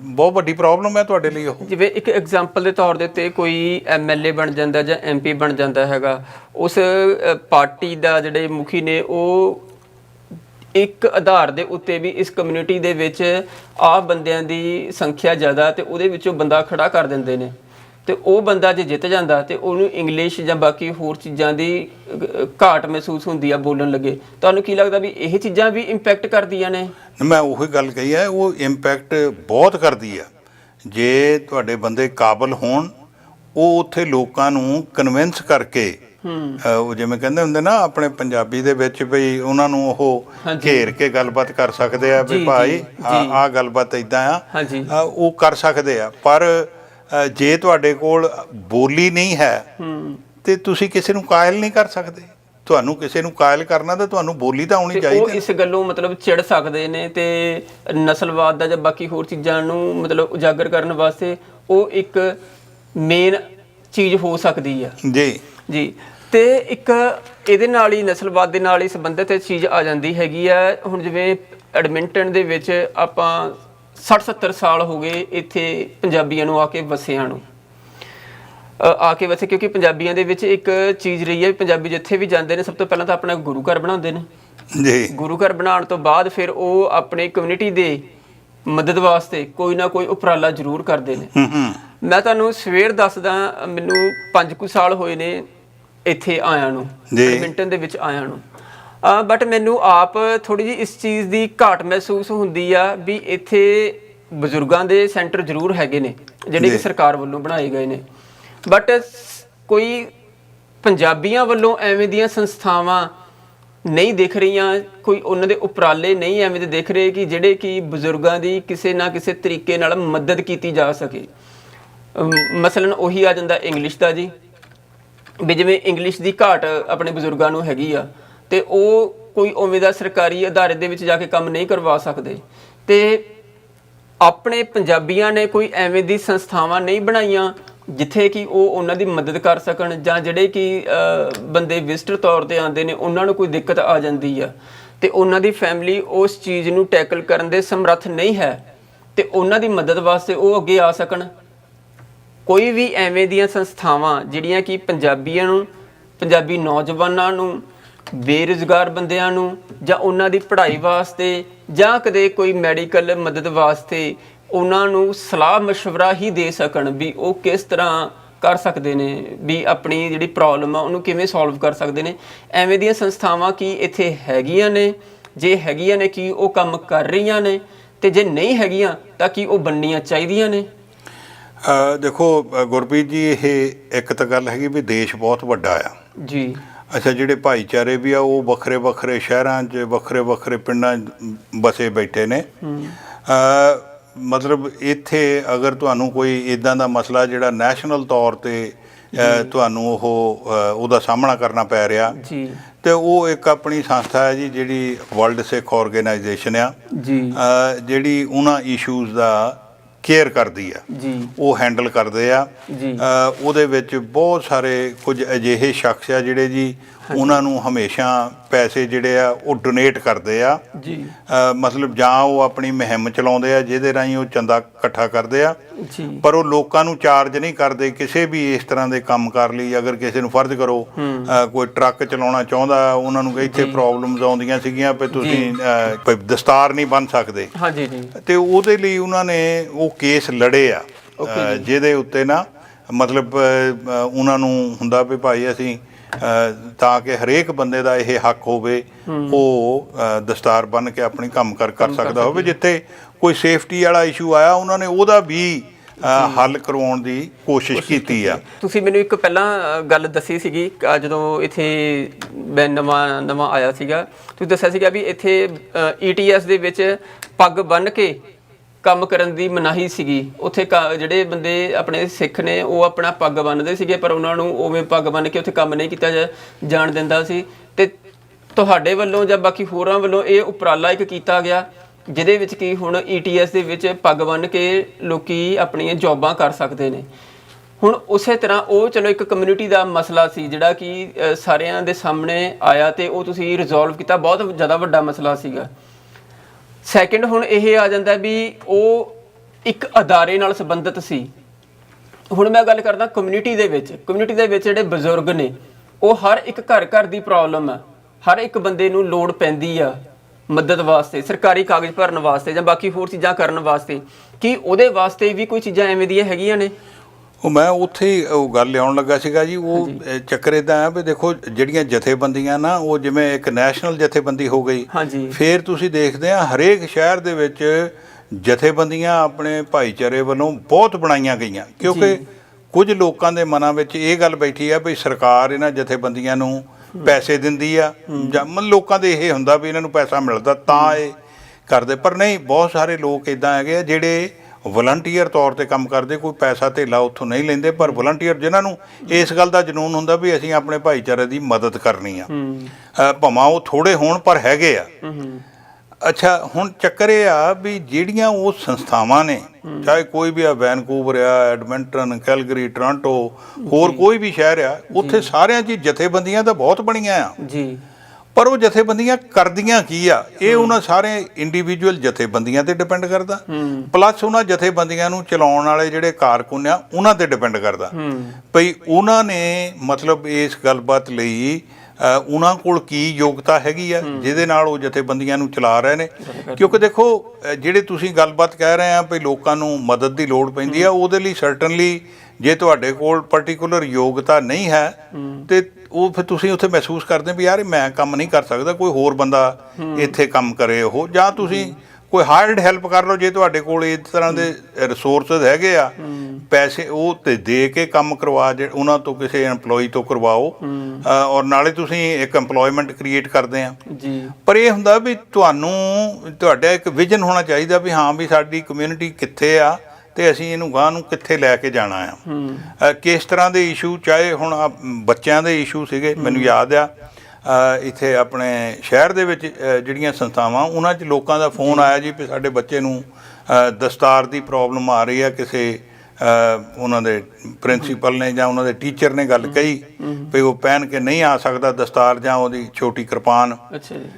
ਬਹੁਤ ਵੱਡੀ ਪ੍ਰੋਬਲਮ ਹੈ ਤੁਹਾਡੇ ਲਈ ਉਹ। ਜਿਵੇਂ ਇੱਕ ਐਗਜ਼ਾਮਪਲ ਦੇ ਤੌਰ ਦੇ ਉੱਤੇ ਕੋਈ ਐਮਐਲਏ ਬਣ ਜਾਂਦਾ ਜਾਂ ਐਮਪੀ ਬਣ ਜਾਂਦਾ ਹੈਗਾ ਉਸ ਪਾਰਟੀ ਦਾ ਜਿਹੜੇ ਮੁਖੀ ਨੇ ਉਹ ਇੱਕ ਆਧਾਰ ਦੇ ਉੱਤੇ ਵੀ ਇਸ ਕਮਿਊਨਿਟੀ ਦੇ ਵਿੱਚ ਆ ਬੰਦਿਆਂ ਦੀ ਸੰਖਿਆ ਜ਼ਿਆਦਾ ਤੇ ਉਹਦੇ ਵਿੱਚੋਂ ਬੰਦਾ ਖੜਾ ਕਰ ਦਿੰਦੇ ਨੇ। ਤੇ ਉਹ ਬੰਦਾ ਜੇ ਜਿੱਤ ਜਾਂਦਾ ਤੇ ਉਹਨੂੰ ਇੰਗਲਿਸ਼ ਜਾਂ ਬਾਕੀ ਹੋਰ ਚੀਜ਼ਾਂ ਦੀ ਘਾਟ ਮਹਿਸੂਸ ਹੁੰਦੀ ਆ ਬੋਲਣ ਲੱਗੇ। ਤੁਹਾਨੂੰ ਕੀ ਲੱਗਦਾ ਵੀ ਇਹ ਚੀਜ਼ਾਂ ਵੀ ਇੰਪੈਕਟ ਕਰਦੀਆਂ ਨੇ? ਮੈਂ ਉਹੀ ਗੱਲ ਕਹੀ ਹੈ ਉਹ ਇੰਪੈਕਟ ਬਹੁਤ ਕਰਦੀ ਆ। ਜੇ ਤੁਹਾਡੇ ਬੰਦੇ ਕਾਬਲ ਹੋਣ ਉਹ ਉੱਥੇ ਲੋਕਾਂ ਨੂੰ ਕਨਵਿੰਸ ਕਰਕੇ ਉਹ ਜਿਵੇਂ ਕਹਿੰਦੇ ਹੁੰਦੇ ਨਾ ਆਪਣੇ ਪੰਜਾਬੀ ਦੇ ਵਿੱਚ ਵੀ ਉਹਨਾਂ ਨੂੰ ਉਹ ਘੇਰ ਕੇ ਗੱਲਬਾਤ ਕਰ ਸਕਦੇ ਆ ਜੀ, ਵੀ ਜੀ, ਭਾਈ ਆ ਜੀ। ਆ ਗੱਲਬਾਤ ਇਦਾਂ ਆ। ਹਾਂਜੀ। ਅ, ਉਹ ਕਰ ਸਕਦੇ ਆ। ਪਰ ਜੇ ਤੁਹਾਡੇ ਕੋਲ ਬੋਲੀ ਨਹੀਂ ਹੈ ਤੇ ਤੁਸੀਂ ਕਿਸੇ ਨੂੰ ਕਾਇਲ ਨਹੀਂ ਕਰ ਸਕਦੇ। ਤੁਹਾਨੂੰ ਕਿਸੇ ਨੂੰ ਕਾਇਲ ਕਰਨਾ ਤਾਂ ਤੁਹਾਨੂੰ ਬੋਲੀ ਤਾਂ ਆਉਣੀ ਤੇ ਉਹ ਚਾਹੀਦੀ ਇਸ ਗੱਲੋਂ ਮਤਲਬ ਚਿੜ ਸਕਦੇ ਨੇ ਤੇ ਨਸਲਵਾਦ ਦਾ ਜਾਂ ਬਾਕੀ ਹੋਰ ਚੀਜ਼ਾਂ ਨੂੰ ਮਤਲਬ ਉਜਾਗਰ ਕਰਨ ਵਾਸਤੇ ਉਹ ਇੱਕ ਮੇਨ ਚੀਜ਼ ਹੋ ਸਕਦੀ ਆ। ਜੀ। ਜੀ। ਤੇ ਇੱਕ ਇਹਦੇ ਨਾਲ ਹੀ ਨਸਲਵਾਦ ਦੇ ਨਾਲ ਹੀ ਸੰਬੰਧਿਤ ਚੀਜ਼ ਆ ਜਾਂਦੀ ਹੈਗੀ ਆ। ਹੁਣ ਜਿਵੇਂ ਐਡਮਿੰਟਨ ਦੇ ਵਿੱਚ ਆਪਾਂ 60 70 ਸਾਲ ਹੋ ਗਏ ਇੱਥੇ ਪੰਜਾਬੀਆਂ ਨੂੰ ਆ ਕੇ ਵਸਿਆਂ ਨੂੰ। ਆ ਕੇ ਵਸੇ ਕਿਉਂਕਿ ਪੰਜਾਬੀਆਂ ਦੇ ਵਿੱਚ ਇੱਕ ਚੀਜ਼ ਰਹੀ ਹੈ ਪੰਜਾਬੀ ਜਿੱਥੇ ਵੀ ਜਾਂਦੇ ਨੇ ਸਭ ਤੋਂ ਪਹਿਲਾਂ ਤਾਂ ਆਪਣਾ ਗੁਰੂ ਘਰ ਬਣਾਉਂਦੇ ਨੇ। ਜੀ। ਗੁਰੂ ਘਰ ਬਣਾਉਣ ਤੋਂ ਬਾਅਦ ਫਿਰ ਉਹ ਆਪਣੇ ਕਮਿਊਨਿਟੀ ਦੇ ਮਦਦ ਵਾਸਤੇ ਕੋਈ ਨਾ ਕੋਈ ਉਪਰਾਲਾ ਜ਼ਰੂਰ ਕਰਦੇ ਨੇ। ਮੈਂ ਤੁਹਾਨੂੰ ਸਵੇਰ ਦੱਸਦਾ ਮੈਨੂੰ 5 ਕੁ ਸਾਲ ਹੋਏ ਨੇ ਇੱਥੇ ਆਇਆਂ ਨੂੰ ਜੀ। ਐਡਮਿੰਟਨ ਦੇ ਵਿੱਚ ਆਇਆਂ ਨੂੰ। ਬਟ ਮੈਨੂੰ ਆਪ ਥੋੜੀ ਜੀ ਇਸ ਚੀਜ਼ ਦੀ ਘਾਟ ਮਹਿਸੂਸ ਹੁੰਦੀ ਆ ਵੀ ਇੱਥੇ ਬਜ਼ੁਰਗਾਂ ਦੇ ਸੈਂਟਰ ਜ਼ਰੂਰ ਹੈਗੇ ਨੇ ਜਿਹੜੇ ਕਿ। ਸਰਕਾਰ ਵੱਲੋਂ ਬਣਾਏ ਗਏ ਨੇ। ਬਟ ਕੋਈ ਪੰਜਾਬੀਆਂ ਵੱਲੋਂ ਐਵੇਂ ਦੀਆਂ ਸੰਸਥਾਵਾਂ ਨਹੀਂ ਦਿਖ ਰਹੀਆਂ ਕੋਈ ਉਹਨਾਂ ਦੇ ਉਪਰਾਲੇ ਨਹੀਂ ਐਵੇਂ ਦੇ ਦਿਖ ਰਹੇ ਕਿ ਜਿਹੜੇ ਕਿ ਬਜ਼ੁਰਗਾਂ ਦੀ ਕਿਸੇ ਨਾ ਕਿਸੇ ਤਰੀਕੇ ਨਾਲ ਮਦਦ ਕੀਤੀ ਜਾ ਸਕੇ। ਮਸਲਨ ਉਹੀ ਆ ਜਾਂਦਾ ਇੰਗਲਿਸ਼ ਦਾ ਜੀ ਵੀ ਜਿਵੇਂ ਇੰਗਲਿਸ਼ ਦੀ ਘਾਟ ਆਪਣੇ ਬਜ਼ੁਰਗਾਂ ਨੂੰ ਹੈਗੀ ਆ। ਤੇ ਉਹ ਕੋਈ ਉਵੇਂ ਦਾ ਸਰਕਾਰੀ ਅਦਾਰੇ ਦੇ ਵਿੱਚ ਜਾ ਕੇ ਕੰਮ ਨਹੀਂ ਕਰਵਾ ਸਕਦੇ। ਤੇ ਆਪਣੇ ਪੰਜਾਬੀਆਂ ਨੇ ਕੋਈ ਐਵੇਂ ਦੀ ਸੰਸਥਾਵਾਂ ਨਹੀਂ ਬਣਾਈਆਂ, ਜਿੱਥੇ ਕਿ ਉਹ ਉਹਨਾਂ ਦੀ ਮਦਦ ਕਰ ਸਕਣ ਜਾਂ ਜਿਹੜੇ ਕਿ ਬੰਦੇ ਵਿਜ਼ਟਰ ਤੌਰ ਤੇ ਆਉਂਦੇ ਨੇ, ਉਹਨਾਂ ਨੂੰ ਕੋਈ ਦਿੱਕਤ ਆ ਜਾਂਦੀ ਆ। ਤੇ ਉਹਨਾਂ ਦੀ ਫੈਮਿਲੀ ਉਸ ਚੀਜ਼ ਨੂੰ ਟੈਕਲ ਕਰਨ ਦੇ ਸਮਰੱਥ ਨਹੀਂ ਹੈ, ਤੇ ਉਹਨਾਂ ਦੀ ਮਦਦ ਵਾਸਤੇ ਉਹ ਅੱਗੇ ਆ ਸਕਣ। ਕੋਈ ਵੀ ਐਵੇਂ ਦੀਆਂ ਸੰਸਥਾਵਾਂ, ਜਿਹੜੀਆਂ ਕਿ ਪੰਜਾਬੀਆਂ ਨੂੰ, ਪੰਜਾਬੀ ਨੌਜਵਾਨਾਂ ਨੂੰ ਬੇਰੁਜ਼ਗਾਰ ਬੰਦਿਆਂ ਨੂੰ ਜਾਂ ਉਹਨਾਂ ਦੀ ਪੜ੍ਹਾਈ ਵਾਸਤੇ ਜਾਂ ਕਦੇ ਕੋਈ ਮੈਡੀਕਲ ਮਦਦ ਵਾਸਤੇ ਉਹਨਾਂ ਨੂੰ ਸਲਾਹ مشਵਰਾ ਹੀ ਦੇ ਸਕਣ ਵੀ ਉਹ ਕਿਸ ਤਰ੍ਹਾਂ ਕਰ ਸਕਦੇ ਨੇ ਵੀ ਆਪਣੀ ਜਿਹੜੀ ਪ੍ਰੋਬਲਮ ਆ ਉਹਨੂੰ ਕਿਵੇਂ ਸੋਲਵ ਕਰ ਸਕਦੇ ਨੇ। ਐਵੇਂ ਦੀਆਂ ਸੰਸਥਾਵਾਂ ਕੀ ਇੱਥੇ ਹੈਗੀਆਂ ਨੇ? ਜੇ ਹੈਗੀਆਂ ਨੇ ਕੀ ਉਹ ਕੰਮ ਕਰ ਰਹੀਆਂ ਨੇ? ਤੇ ਜੇ ਨਹੀਂ ਹੈਗੀਆਂ ਤਾਂ ਕੀ ਉਹ ਬਣਨੀਆਂ ਚਾਹੀਦੀਆਂ ਨੇ? ਦੇਖੋ ਗੁਰਪ੍ਰੀਤ ਜੀ ਇਹ ਇੱਕ ਤਾਂ ਗੱਲ ਹੈਗੀ ਵੀ ਦੇਸ਼ ਬਹੁਤ ਵੱਡਾ ਆ। ਜੀ। ਅੱਛਾ ਜਿਹੜੇ ਭਾਈਚਾਰੇ ਵੀ ਆ ਉਹ ਵੱਖਰੇ ਵੱਖਰੇ ਸ਼ਹਿਰਾਂ 'ਚ ਵੱਖਰੇ ਵੱਖਰੇ ਪਿੰਡਾਂ 'ਚ ਬਸੇ ਬੈਠੇ ਨੇ। ਅ ਮਤਲਬ ਇੱਥੇ ਅਗਰ ਤੁਹਾਨੂੰ ਕੋਈ ਇਦਾਂ ਦਾ ਮਸਲਾ ਜਿਹੜਾ ਨੈਸ਼ਨਲ ਤੌਰ ਤੇ ਤੁਹਾਨੂੰ ਉਹ ਉਹਦਾ ਸਾਹਮਣਾ ਕਰਨਾ ਪੈ ਰਿਹਾ ਜੀ। ਤੇ ਉਹ ਇੱਕ ਆਪਣੀ ਸੰਸਥਾ ਹੈ ਜੀ ਜਿਹੜੀ ਵਰਲਡ ਸਿੱਖ ਆਰਗੇਨਾਈਜੇਸ਼ਨ ਆ। ਜੀ। ਜਿਹੜੀ ਉਹਨਾਂ ਇਸ਼ੂਜ਼ ਦਾ ਕੇਅਰ ਕਰਦੀ ਆ। ਜੀ। ਉਹ ਹੈਂਡਲ ਕਰਦੇ ਆ। ਜੀ। ਉਹਦੇ ਵਿੱਚ ਬਹੁਤ ਸਾਰੇ ਕੁਝ ਅਜਿਹੇ ਸ਼ਖਸ ਆ ਜਿਹੜੇ ਜੀ ਉਹਨਾਂ ਨੂੰ ਹਮੇਸ਼ਾ ਪੈਸੇ ਜਿਹੜੇ ਆ ਉਹ ਡੋਨੇਟ ਕਰਦੇ ਆ। ਜੀ। ਮਤਲਬ ਜਾਂ ਉਹ ਆਪਣੀ ਮੁਹਿੰਮ ਚਲਾਉਂਦੇ ਆ ਜਿਹਦੇ ਰਾਹੀਂ ਉਹ ਚੰਦਾ ਇਕੱਠਾ ਕਰਦੇ ਆ। ਜੀ। ਪਰ ਉਹ ਲੋਕਾਂ ਨੂੰ ਚਾਰਜ ਨਹੀਂ ਕਰਦੇ ਕਿਸੇ ਵੀ ਇਸ ਤਰ੍ਹਾਂ ਦੇ ਕੰਮ ਕਰ ਲਈ ਅਗਰ ਕਿਸੇ ਨੂੰ ਫਰਜ਼ ਕਰੋ ਕੋਈ ਟਰੱਕ ਚਲਾਉਣਾ ਚਾਹੁੰਦਾ ਉਹਨਾਂ ਨੂੰ ਇੱਥੇ ਪ੍ਰੋਬਲਮਸ ਆਉਂਦੀਆਂ ਸੀਗੀਆਂ ਵੀ ਤੁਸੀਂ ਦਸਤਾਰ ਨਹੀਂ ਬੰਨ ਸਕਦੇ। ਹਾਂਜੀ ਜੀ। ਤੇ ਉਹਦੇ ਲਈ ਉਹਨਾਂ ਨੇ ਉਹ ਕੇਸ ਲੜੇ ਆ। ਜਿਹਦੇ ਉੱਤੇ ਨਾ ਮਤਲਬ ਉਹਨਾਂ ਨੂੰ ਹੁੰਦਾ ਵੀ ਭਾਈ ਅਸੀਂ ਤਾਂ ਕਿ ਹਰੇਕ ਬੰਦੇ ਦਾ ਇਹ ਹੱਕ ਹੋਵੇ ਉਹ ਦਸਤਾਰ ਬੰਨ ਕੇ ਆਪਣੀ ਕੰਮ ਕਰ ਕਰ ਸਕਦਾ ਹੋਵੇ। ਜਿੱਥੇ ਕੋਈ ਸੇਫਟੀ ਵਾਲਾ ਇਸ਼ੂ ਆਇਆ ਉਹਨਾਂ ਨੇ ਉਹਦਾ ਵੀ ਹੱਲ ਕਰਵਾਉਣ ਦੀ ਕੋਸ਼ਿਸ਼ ਕੀਤੀ ਆ। ਤੁਸੀਂ ਮੈਨੂੰ ਇੱਕ ਪਹਿਲਾਂ ਗੱਲ ਦੱਸੀ ਸੀਗੀ ਜਦੋਂ ਇੱਥੇ ਮੈਂ ਨਵਾਂ ਨਵਾਂ ਆਇਆ ਸੀਗਾ। ਤੁਸੀਂ ਦੱਸਿਆ ਸੀਗਾ ਵੀ ਇੱਥੇ ਈਟੀਐਸ ਦੇ ਵਿੱਚ ਪੱਗ ਬੰਨ ਕੇ ਕੰਮ ਕਰਨ ਦੀ ਮਨਾਹੀ ਸੀਗੀ। ਉੱਥੇ ਕ- ਜਿਹੜੇ ਬੰਦੇ ਆਪਣੇ ਸਿੱਖ ਨੇ ਉਹ ਆਪਣਾ ਪੱਗ ਬੰਨਦੇ ਸੀਗੇ ਪਰ ਉਹਨਾਂ ਨੂੰ ਉਵੇਂ ਪੱਗ ਬੰਨ੍ਹ ਕੇ ਉੱਥੇ ਕੰਮ ਨਹੀਂ ਕੀਤਾ ਜਾ- ਜਾਣ ਦਿੰਦਾ ਸੀ। ਤੇ ਤੁਹਾਡੇ ਵੱਲੋਂ ਜਾਂ ਬਾਕੀ ਹੋਰਾਂ ਵੱਲੋਂ ਇਹ ਉਪਰਾਲਾ ਇੱਕ ਕੀਤਾ ਗਿਆ ਜਿਹਦੇ ਵਿੱਚ ਕੀ ਹੁਣ ਈਟੀਐਸ ਦੇ ਵਿੱਚ ਪੱਗ ਬੰਨ੍ਹ ਕੇ ਲੋਕੀ ਆਪਣੀਆਂ ਜੌਬਾਂ ਕਰ ਸਕਦੇ ਨੇ। ਹੁਣ ਉਸੇ ਤਰ੍ਹਾਂ ਉਹ ਚਲੋ ਇੱਕ ਕਮਿਊਨਿਟੀ ਦਾ ਮਸਲਾ ਸੀ ਜਿਹੜਾ ਕਿ ਅ, ਸਾਰਿਆਂ ਦੇ ਸਾਹਮਣੇ ਆਇਆ ਤੇ ਉਹ ਤੁਸੀਂ ਰਿਜ਼ੋਲਵ ਕੀਤਾ। ਬਹੁਤ ਜ਼ਿਆਦਾ ਵੱਡਾ ਮਸਲਾ ਸੀਗਾ। ਸੈਕਿੰਡ ਹੁਣ ਇਹ ਆ ਜਾਂਦਾ ਵੀ ਉਹ ਇੱਕ ਅਦਾਰੇ ਨਾਲ ਸੰਬੰਧਿਤ ਸੀ। ਹੁਣ ਮੈਂ ਗੱਲ ਕਰਦਾ ਕਮਿਊਨਿਟੀ ਦੇ ਵਿੱਚ। ਕਮਿਊਨਿਟੀ ਦੇ ਵਿੱਚ ਜਿਹੜੇ ਬਜ਼ੁਰਗ ਨੇ, ਉਹ ਹਰ ਇੱਕ ਘਰ ਘਰ ਦੀ ਪ੍ਰੋਬਲਮ ਆ। ਹਰ ਇੱਕ ਬੰਦੇ ਨੂੰ ਲੋੜ ਪੈਂਦੀ ਆ ਮਦਦ ਵਾਸਤੇ, ਸਰਕਾਰੀ ਕਾਗਜ਼ ਭਰਨ ਵਾਸਤੇ ਜਾਂ ਬਾਕੀ ਹੋਰ ਚੀਜ਼ਾਂ ਕਰਨ ਵਾਸਤੇ। ਕਿ ਉਹਦੇ ਵਾਸਤੇ ਵੀ ਕੋਈ ਚੀਜ਼ਾਂ ਐਵੇਂ ਦੀਆਂ ਹੈਗੀਆਂ ਨੇ? ਉਹ ਮੈਂ ਉੱਥੇ ਹੀ ਉਹ ਗੱਲ ਲਿਆਉਣ ਲੱਗਾ ਸੀਗਾ ਜੀ ਉਹ ਚੱਕਰ ਇਦਾਂ ਆ ਵੀ ਦੇਖੋ ਜਿਹੜੀਆਂ ਜਥੇਬੰਦੀਆਂ ਨਾ ਉਹ ਜਿਵੇਂ ਇੱਕ ਨੈਸ਼ਨਲ ਜਥੇਬੰਦੀ ਹੋ ਗਈ। ਫਿਰ ਤੁਸੀਂ ਦੇਖਦੇ ਆ ਹਰੇਕ ਸ਼ਹਿਰ ਦੇ ਵਿੱਚ ਜਥੇਬੰਦੀਆਂ ਆਪਣੇ ਭਾਈਚਾਰੇ ਵੱਲੋਂ ਬਹੁਤ ਬਣਾਈਆਂ ਗਈਆਂ। ਕਿਉਂਕਿ ਕੁਝ ਲੋਕਾਂ ਦੇ ਮਨਾਂ ਵਿੱਚ ਇਹ ਗੱਲ ਬੈਠੀ ਆ ਵੀ ਸਰਕਾਰ ਇਹਨਾਂ ਜਥੇਬੰਦੀਆਂ ਨੂੰ ਪੈਸੇ ਦਿੰਦੀ ਆ। ਜਾਂ ਲੋਕਾਂ ਦੇ ਇਹ ਹੁੰਦਾ ਵੀ ਇਹਨਾਂ ਨੂੰ ਪੈਸਾ ਮਿਲਦਾ ਤਾਂ ਇਹ ਕਰਦੇ। ਪਰ ਨਹੀਂ ਬਹੁਤ ਸਾਰੇ ਲੋਕ ਇਦਾਂ ਹੈਗੇ ਆ ਜਿਹੜੇ ਵਲੰਟੀਅਰ ਤੌਰ ਤੇ ਕੰਮ ਕਰਦੇ ਕੋਈ ਪੈਸਾ ਧੇਲਾ ਉੱਥੋਂ ਨਹੀਂ ਲੈਂਦੇ ਪਰ ਵਲੰਟੀਅਰ ਜਿਨ੍ਹਾਂ ਨੂੰ ਇਸ ਗੱਲ ਦਾ ਜਨੂਨ ਹੁੰਦਾ ਵੀ ਅਸੀਂ ਆਪਣੇ ਭਾਈਚਾਰੇ ਦੀ ਮਦਦ ਕਰਨੀ ਆ। ਭਾਵੇਂ ਉਹ ਥੋੜੇ ਹੋਣ ਪਰ ਹੈਗੇ ਆ। ਅੱਛਾ ਹੁਣ ਚੱਕਰ ਇਹ ਆ ਵੀ ਜਿਹੜੀਆਂ ਉਹ ਸੰਸਥਾਵਾਂ ਨੇ ਚਾਹੇ ਕੋਈ ਵੀ ਆ ਵੈਨਕੂਵਰ ਆ ਐਡਮਿੰਟਨ ਕੈਲਗਰੀ ਟੋਰਾਂਟੋ ਹੋਰ ਕੋਈ ਵੀ ਸ਼ਹਿਰ ਆ ਉੱਥੇ ਸਾਰਿਆਂ 'ਚ ਜਥੇਬੰਦੀਆਂ ਤਾਂ ਬਹੁਤ ਬਣੀਆਂ ਆ। ਜੀ। ਪਰ ਉਹ ਜਥੇਬੰਦੀਆਂ ਕਰਦੀਆਂ ਕੀ ਆ? ਇਹ ਉਹਨਾਂ ਸਾਰੇ ਇੰਡੀਵਿਜੂਅਲ ਜਥੇਬੰਦੀਆਂ ਤੇ ਡਿਪੈਂਡ ਕਰਦਾ। ਪਲੱਸ ਉਹਨਾਂ ਜਥੇਬੰਦੀਆਂ ਨੂੰ ਚਲਾਉਣ ਵਾਲੇ ਜਿਹੜੇ ਕਾਰਕੁਨ ਆ ਉਹਨਾਂ ਤੇ ਡਿਪੈਂਡ ਕਰਦਾ। ਭਈ ਉਹਨਾਂ ਨੇ ਮਤਲਬ ਇਸ ਗੱਲਬਾਤ ਲਈ ਉਹਨਾਂ ਕੋਲ ਕੀ ਯੋਗਤਾ ਹੈਗੀ ਆ ਜਿਹਦੇ ਨਾਲ ਉਹ ਜਥੇਬੰਦੀਆਂ ਨੂੰ ਚਲਾ ਰਹੇ ਨੇ। ਕਿਉਂਕਿ ਦੇਖੋ ਜਿਹੜੇ ਤੁਸੀਂ ਗੱਲਬਾਤ ਕਹਿ ਰਹੇ ਆ ਭਈ ਲੋਕਾਂ ਨੂੰ ਮਦਦ ਦੀ ਲੋੜ ਪੈਂਦੀ ਆ ਉਹਦੇ ਲਈ ਸਰਟਨਲੀ ਜੇ ਤੁਹਾਡੇ ਕੋਲ ਪਾਰਟਿਕੂਲਰ ਯੋਗਤਾ ਨਹੀਂ ਹੈ ਤੇ ਉਹ ਫਿਰ ਤੁਸੀਂ ਉੱਥੇ ਮਹਿਸੂਸ ਕਰਦੇ ਵੀ ਯਾਰ ਮੈਂ ਕੰਮ ਨਹੀਂ ਕਰ ਸਕਦਾ ਕੋਈ ਹੋਰ ਬੰਦਾ ਇੱਥੇ ਕੰਮ ਕਰੇ ਉਹ। ਜਾਂ ਤੁਸੀਂ ਕੋਈ ਹਾਇਰਡ ਹੈਲਪ ਕਰ ਲਓ ਜੇ ਤੁਹਾਡੇ ਕੋਲ ਇਸ ਤਰ੍ਹਾਂ ਦੇ ਰਿਸੋਰਸਸ ਹੈਗੇ ਆ ਪੈਸੇ ਉਹ ਤੇ ਦੇ ਕੇ ਕੰਮ ਕਰਵਾ ਜੇ ਉਹਨਾਂ ਤੋਂ ਕਿਸੇ EMPLOYE ਤੋਂ ਕਰਵਾਓ। ਔਰ ਨਾਲੇ ਤੁਸੀਂ ਇੱਕ EMPLOYMENT ਕ੍ਰੀਏਟ ਕਰਦੇ ਆ। ਜੀ। ਪਰ ਇਹ ਹੁੰਦਾ ਵੀ ਤੁਹਾਨੂੰ ਤੁਹਾਡਾ ਇੱਕ ਵਿਜ਼ਨ ਹੋਣਾ ਚਾਹੀਦਾ ਵੀ ਹਾਂ ਵੀ ਸਾਡੀ ਕਮਿਊਨਿਟੀ ਕਿੱਥੇ ਆ ਤੇ ਅਸੀਂ ਇਹਨੂੰ ਗਾਂ ਨੂੰ ਕਿੱਥੇ ਲੈ ਕੇ ਜਾਣਾ ਆ? ਕਿਸ ਤਰ੍ਹਾਂ ਦੇ ਇਸ਼ੂ ਚਾਹੇ ਹੁਣ ਬੱਚਿਆਂ ਦੇ ਇਸ਼ੂ ਸੀਗੇ ਮੈਨੂੰ ਯਾਦ ਆ ਇੱਥੇ ਆਪਣੇ ਸ਼ਹਿਰ ਦੇ ਵਿੱਚ ਜਿਹੜੀਆਂ ਸੰਸਥਾਵਾਂ ਉਹਨਾਂ 'ਚ ਲੋਕਾਂ ਦਾ ਫੋਨ ਆਇਆ ਜੀ ਵੀ ਸਾਡੇ ਬੱਚੇ ਨੂੰ ਦਸਤਾਰ ਦੀ ਪ੍ਰੋਬਲਮ ਆ ਰਹੀ ਆ ਕਿਸੇ ਉਹਨਾਂ ਦੇ ਪ੍ਰਿੰਸੀਪਲ ਨੇ ਜਾਂ ਉਹਨਾਂ ਦੇ ਟੀਚਰ ਨੇ ਗੱਲ ਕਹੀ ਵੀ ਉਹ ਪਹਿਨ ਕੇ ਨਹੀਂ ਆ ਸਕਦਾ ਦਸਤਾਰ ਜਾਂ ਉਹਦੀ ਛੋਟੀ ਕਿਰਪਾਨ। ਅੱਛਾ ਜੀ।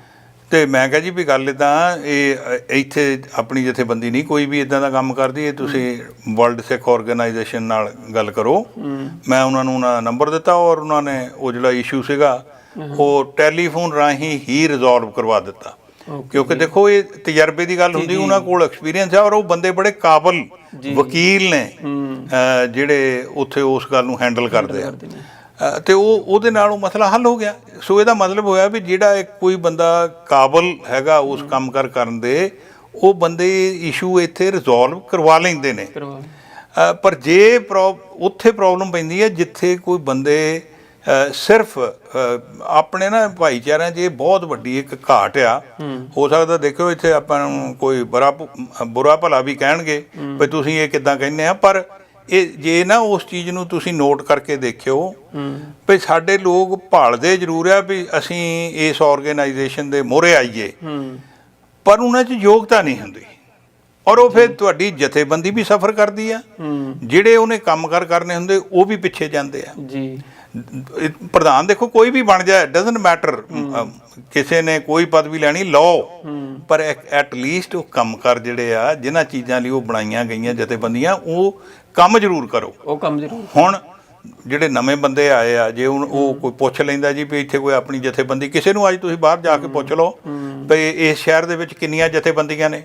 ਤੇ ਮੈਂ ਕਿਹਾ ਜੀ ਵੀ ਗੱਲ ਇਦਾਂ ਇਹ ਇੱਥੇ ਆਪਣੀ ਜਥੇਬੰਦੀ ਨਹੀਂ ਕੋਈ ਵੀ ਇਦਾਂ ਦਾ ਕੰਮ ਕਰਦੀ ਇਹ ਤੁਸੀਂ ਵਰਲਡ ਸਿੱਖ ਆਰਗੇਨਾਈਜੇਸ਼ਨ ਨਾਲ ਗੱਲ ਕਰੋ। ਮੈਂ ਉਹਨਾਂ ਨੂੰ ਉਹਨਾਂ ਦਾ ਨੰਬਰ ਦਿੱਤਾ ਔਰ ਉਹਨਾਂ ਨੇ ਉਹ ਜਿਹੜਾ ਇਸ਼ੂ ਸੀਗਾ ਉਹ ਟੈਲੀਫੋਨ ਰਾਹੀਂ ਹੀ ਰਿਜ਼ੋਲਵ ਕਰਵਾ ਦਿੱਤਾ। ਕਿਉਂਕਿ ਦੇਖੋ ਇਹ ਤਜਰਬੇ ਦੀ ਗੱਲ ਹੁੰਦੀ ਉਹਨਾਂ ਕੋਲ ਐਕਸਪੀਰੀਅੰਸ ਹੈ ਔਰ ਉਹ ਬੰਦੇ ਬੜੇ ਕਾਬਲ ਵਕੀਲ ਨੇ ਜਿਹੜੇ ਉੱਥੇ ਉਸ ਗੱਲ ਨੂੰ ਹੈਂਡਲ ਕਰਦੇ ਆ। ਤੇ ਉਹ ਉਹਦੇ ਨਾਲ ਉਹ ਮਸਲਾ ਹੱਲ ਹੋ ਗਿਆ। ਸੋ ਇਹਦਾ ਮਤਲਬ ਹੋਇਆ ਵੀ ਜਿਹੜਾ ਇੱਕ ਕੋਈ ਬੰਦਾ ਕਾਬਲ ਹੈਗਾ ਉਸ ਕੰਮ ਕਰ ਕਰਨ ਦੇ ਉਹ ਬੰਦੇ ਇਸ਼ੂ ਇੱਥੇ ਰਿਜ਼ੋਲਵ ਕਰਵਾ ਲੈਂਦੇ ਨੇ। ਪਰ ਜੇ ਉੱਥੇ ਪ੍ਰੋਬਲਮ ਪੈਂਦੀ ਹੈ ਜਿੱਥੇ ਕੋਈ ਬੰਦੇ ਸਿਰਫ ਆਪਣੇ ਨਾ ਭਾਈਚਾਰਿਆਂ 'ਚ ਇਹ ਬਹੁਤ ਵੱਡੀ ਇੱਕ ਘਾਟ ਆ। ਹੋ। ਸਕਦਾ ਦੇਖੋ ਇੱਥੇ ਆਪਾਂ ਨੂੰ ਕੋਈ ਬੁਰਾ ਬੁਰਾ ਭਲਾ ਵੀ ਕਹਿਣਗੇ ਵੀ ਤੁਸੀਂ ਇਹ ਕਿਦਾਂ ਕਹਿੰਦੇ ਆ ਪਰ ਇਹ ਜੇ ਨਾ ਉਸ ਚੀਜ਼ ਨੂੰ ਤੁਸੀਂ ਨੋਟ ਕਰਕੇ ਦੇਖਿਓ ਵੀ ਸਾਡੇ ਲੋਕ ਭਾਲਦੇ ਜ਼ਰੂਰ ਆ ਵੀ ਅਸੀਂ ਇਸ ਆਰਗੇਨਾਈਜੇਸ਼ਨ ਦੇ ਮੋਹਰੇ ਆਈਏ। ਪਰ ਉਹਨਾਂ 'ਚ ਯੋਗਤਾ ਨਹੀਂ ਹੁੰਦੀ। ਔਰ ਉਹ ਫਿਰ ਤੁਹਾਡੀ ਜਥੇਬੰਦੀ ਵੀ ਸਫਰ ਕਰਦੀ ਆ। ਜਿਹੜੇ ਉਹਨੇ ਕੰਮਕਾਰ ਕਰਨੇ ਹੁੰਦੇ ਉਹ ਵੀ ਪਿੱਛੇ ਜਾਂਦੇ ਆ। ਜੀ। ਪ੍ਰਧਾਨ ਦੇਖੋ ਕੋਈ ਵੀ ਬਣ ਜਾਏ ਡਸਨਟ ਮੈਟਰ ਕਿਸੇ ਨੇ ਕੋਈ ਪਦਵੀ ਲੈਣੀ ਲਓ ਪਰ ਐਟ ਲੀਸਟ ਉਹ ਕੰਮਕਾਰ ਜਿਹੜੇ ਆ ਜਿਨ੍ਹਾਂ ਚੀਜ਼ਾਂ ਲਈ ਉਹ ਬਣਾਈਆਂ ਗਈਆਂ ਜਥੇਬੰਦੀਆਂ ਉਹ ਕੰਮ ਜ਼ਰੂਰ ਕਰੋ। ਉਹ ਕੰਮ ਜ਼ਰੂਰ ਹੁਣ ਜਿਹੜੇ ਨਵੇਂ ਬੰਦੇ ਆਏ ਆ ਜੇ ਹੁਣ ਉਹ ਕੋਈ ਪੁੱਛ ਲੈਂਦਾ ਜੀ ਵੀ ਇੱਥੇ ਕੋਈ ਆਪਣੀ ਜਥੇਬੰਦੀ ਕਿਸੇ ਨੂੰ ਅੱਜ ਤੁਸੀਂ ਬਾਹਰ ਜਾ ਕੇ ਪੁੱਛ ਲਓ ਵੀ ਇਸ ਸ਼ਹਿਰ ਦੇ ਵਿੱਚ ਕਿੰਨੀਆਂ ਜਥੇਬੰਦੀਆਂ ਨੇ।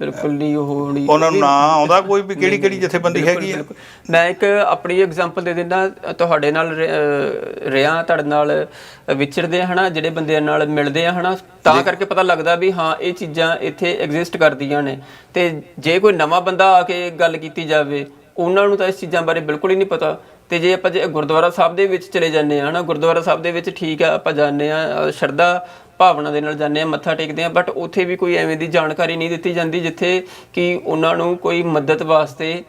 ਬਿਲਕੁਲ ਨਹੀਂ ਉਹ ਹੋਣੀ ਉਹਨਾਂ ਨੂੰ ਨਾਂ ਆਉਂਦਾ ਕੋਈ ਵੀ ਕਿਹੜੀ ਕਿਹੜੀ ਜਥੇਬੰਦੀ ਹੈਗੀ ਬਿਲਕੁਲ। ਮੈਂ ਇੱਕ ਆਪਣੀ ਐਗਜ਼ਾਮਪਲ ਦੇ ਦਿੰਦਾ ਤੁਹਾਡੇ ਨਾਲ ਰ- ਅਹ ਰਿਹਾ ਤੁਹਾਡੇ ਨਾਲ ਵਿਚਰਦੇ ਹਨਾ ਜਿਹੜੇ ਬੰਦਿਆਂ ਨਾਲ ਮਿਲਦੇ ਆ ਹਨਾ ਤਾਂ ਕਰਕੇ ਪਤਾ ਲੱਗਦਾ ਵੀ ਹਾਂ ਇਹ ਚੀਜ਼ਾਂ ਇੱਥੇ ਐਗਜ਼ਿਸਟ ਕਰਦੀਆਂ ਨੇ। ਤੇ ਜੇ ਕੋਈ ਨਵਾਂ ਬੰਦਾ ਆ ਕੇ ਗੱਲ ਕੀਤੀ ਜਾਵੇ ਉਹਨਾਂ ਨੂੰ ਤਾਂ ਇਸ ਚੀਜ਼ਾਂ ਬਾਰੇ ਬਿਲਕੁਲ ਹੀ ਨਹੀਂ ਪਤਾ। ਤੇ ਜੇ ਆਪਾਂ ਜੇ ਗੁਰਦੁਆਰਾ ਸਾਹਿਬ ਦੇ ਵਿੱਚ ਚਲੇ ਜਾਂਦੇ ਆ ਹਨਾ, ਗੁਰਦੁਆਰਾ ਸਾਹਿਬ ਦੇ ਵਿੱਚ ਠੀਕ ਆ, ਆਪਾਂ ਜਾਂਦੇ ਆ ਸ਼ਰਧਾ ਭਾਵਨਾ ਦੇ ਨਾਲ ਜਾਂਦੇ ਆ ਮੱਥਾ ਟੇਕਦੇ ਆ ਬਟ ਉੱਥੇ ਵੀ ਕੋਈ ਐਵੇਂ ਦੀ ਜਾਣਕਾਰੀ ਨਹੀਂ ਦਿੱਤੀ ਜਾਂਦੀ ਜਿੱਥੇ ਕਿ ਉਹਨਾਂ ਨੂੰ ਕੋਈ ਮਦਦ ਵਾਸਤੇ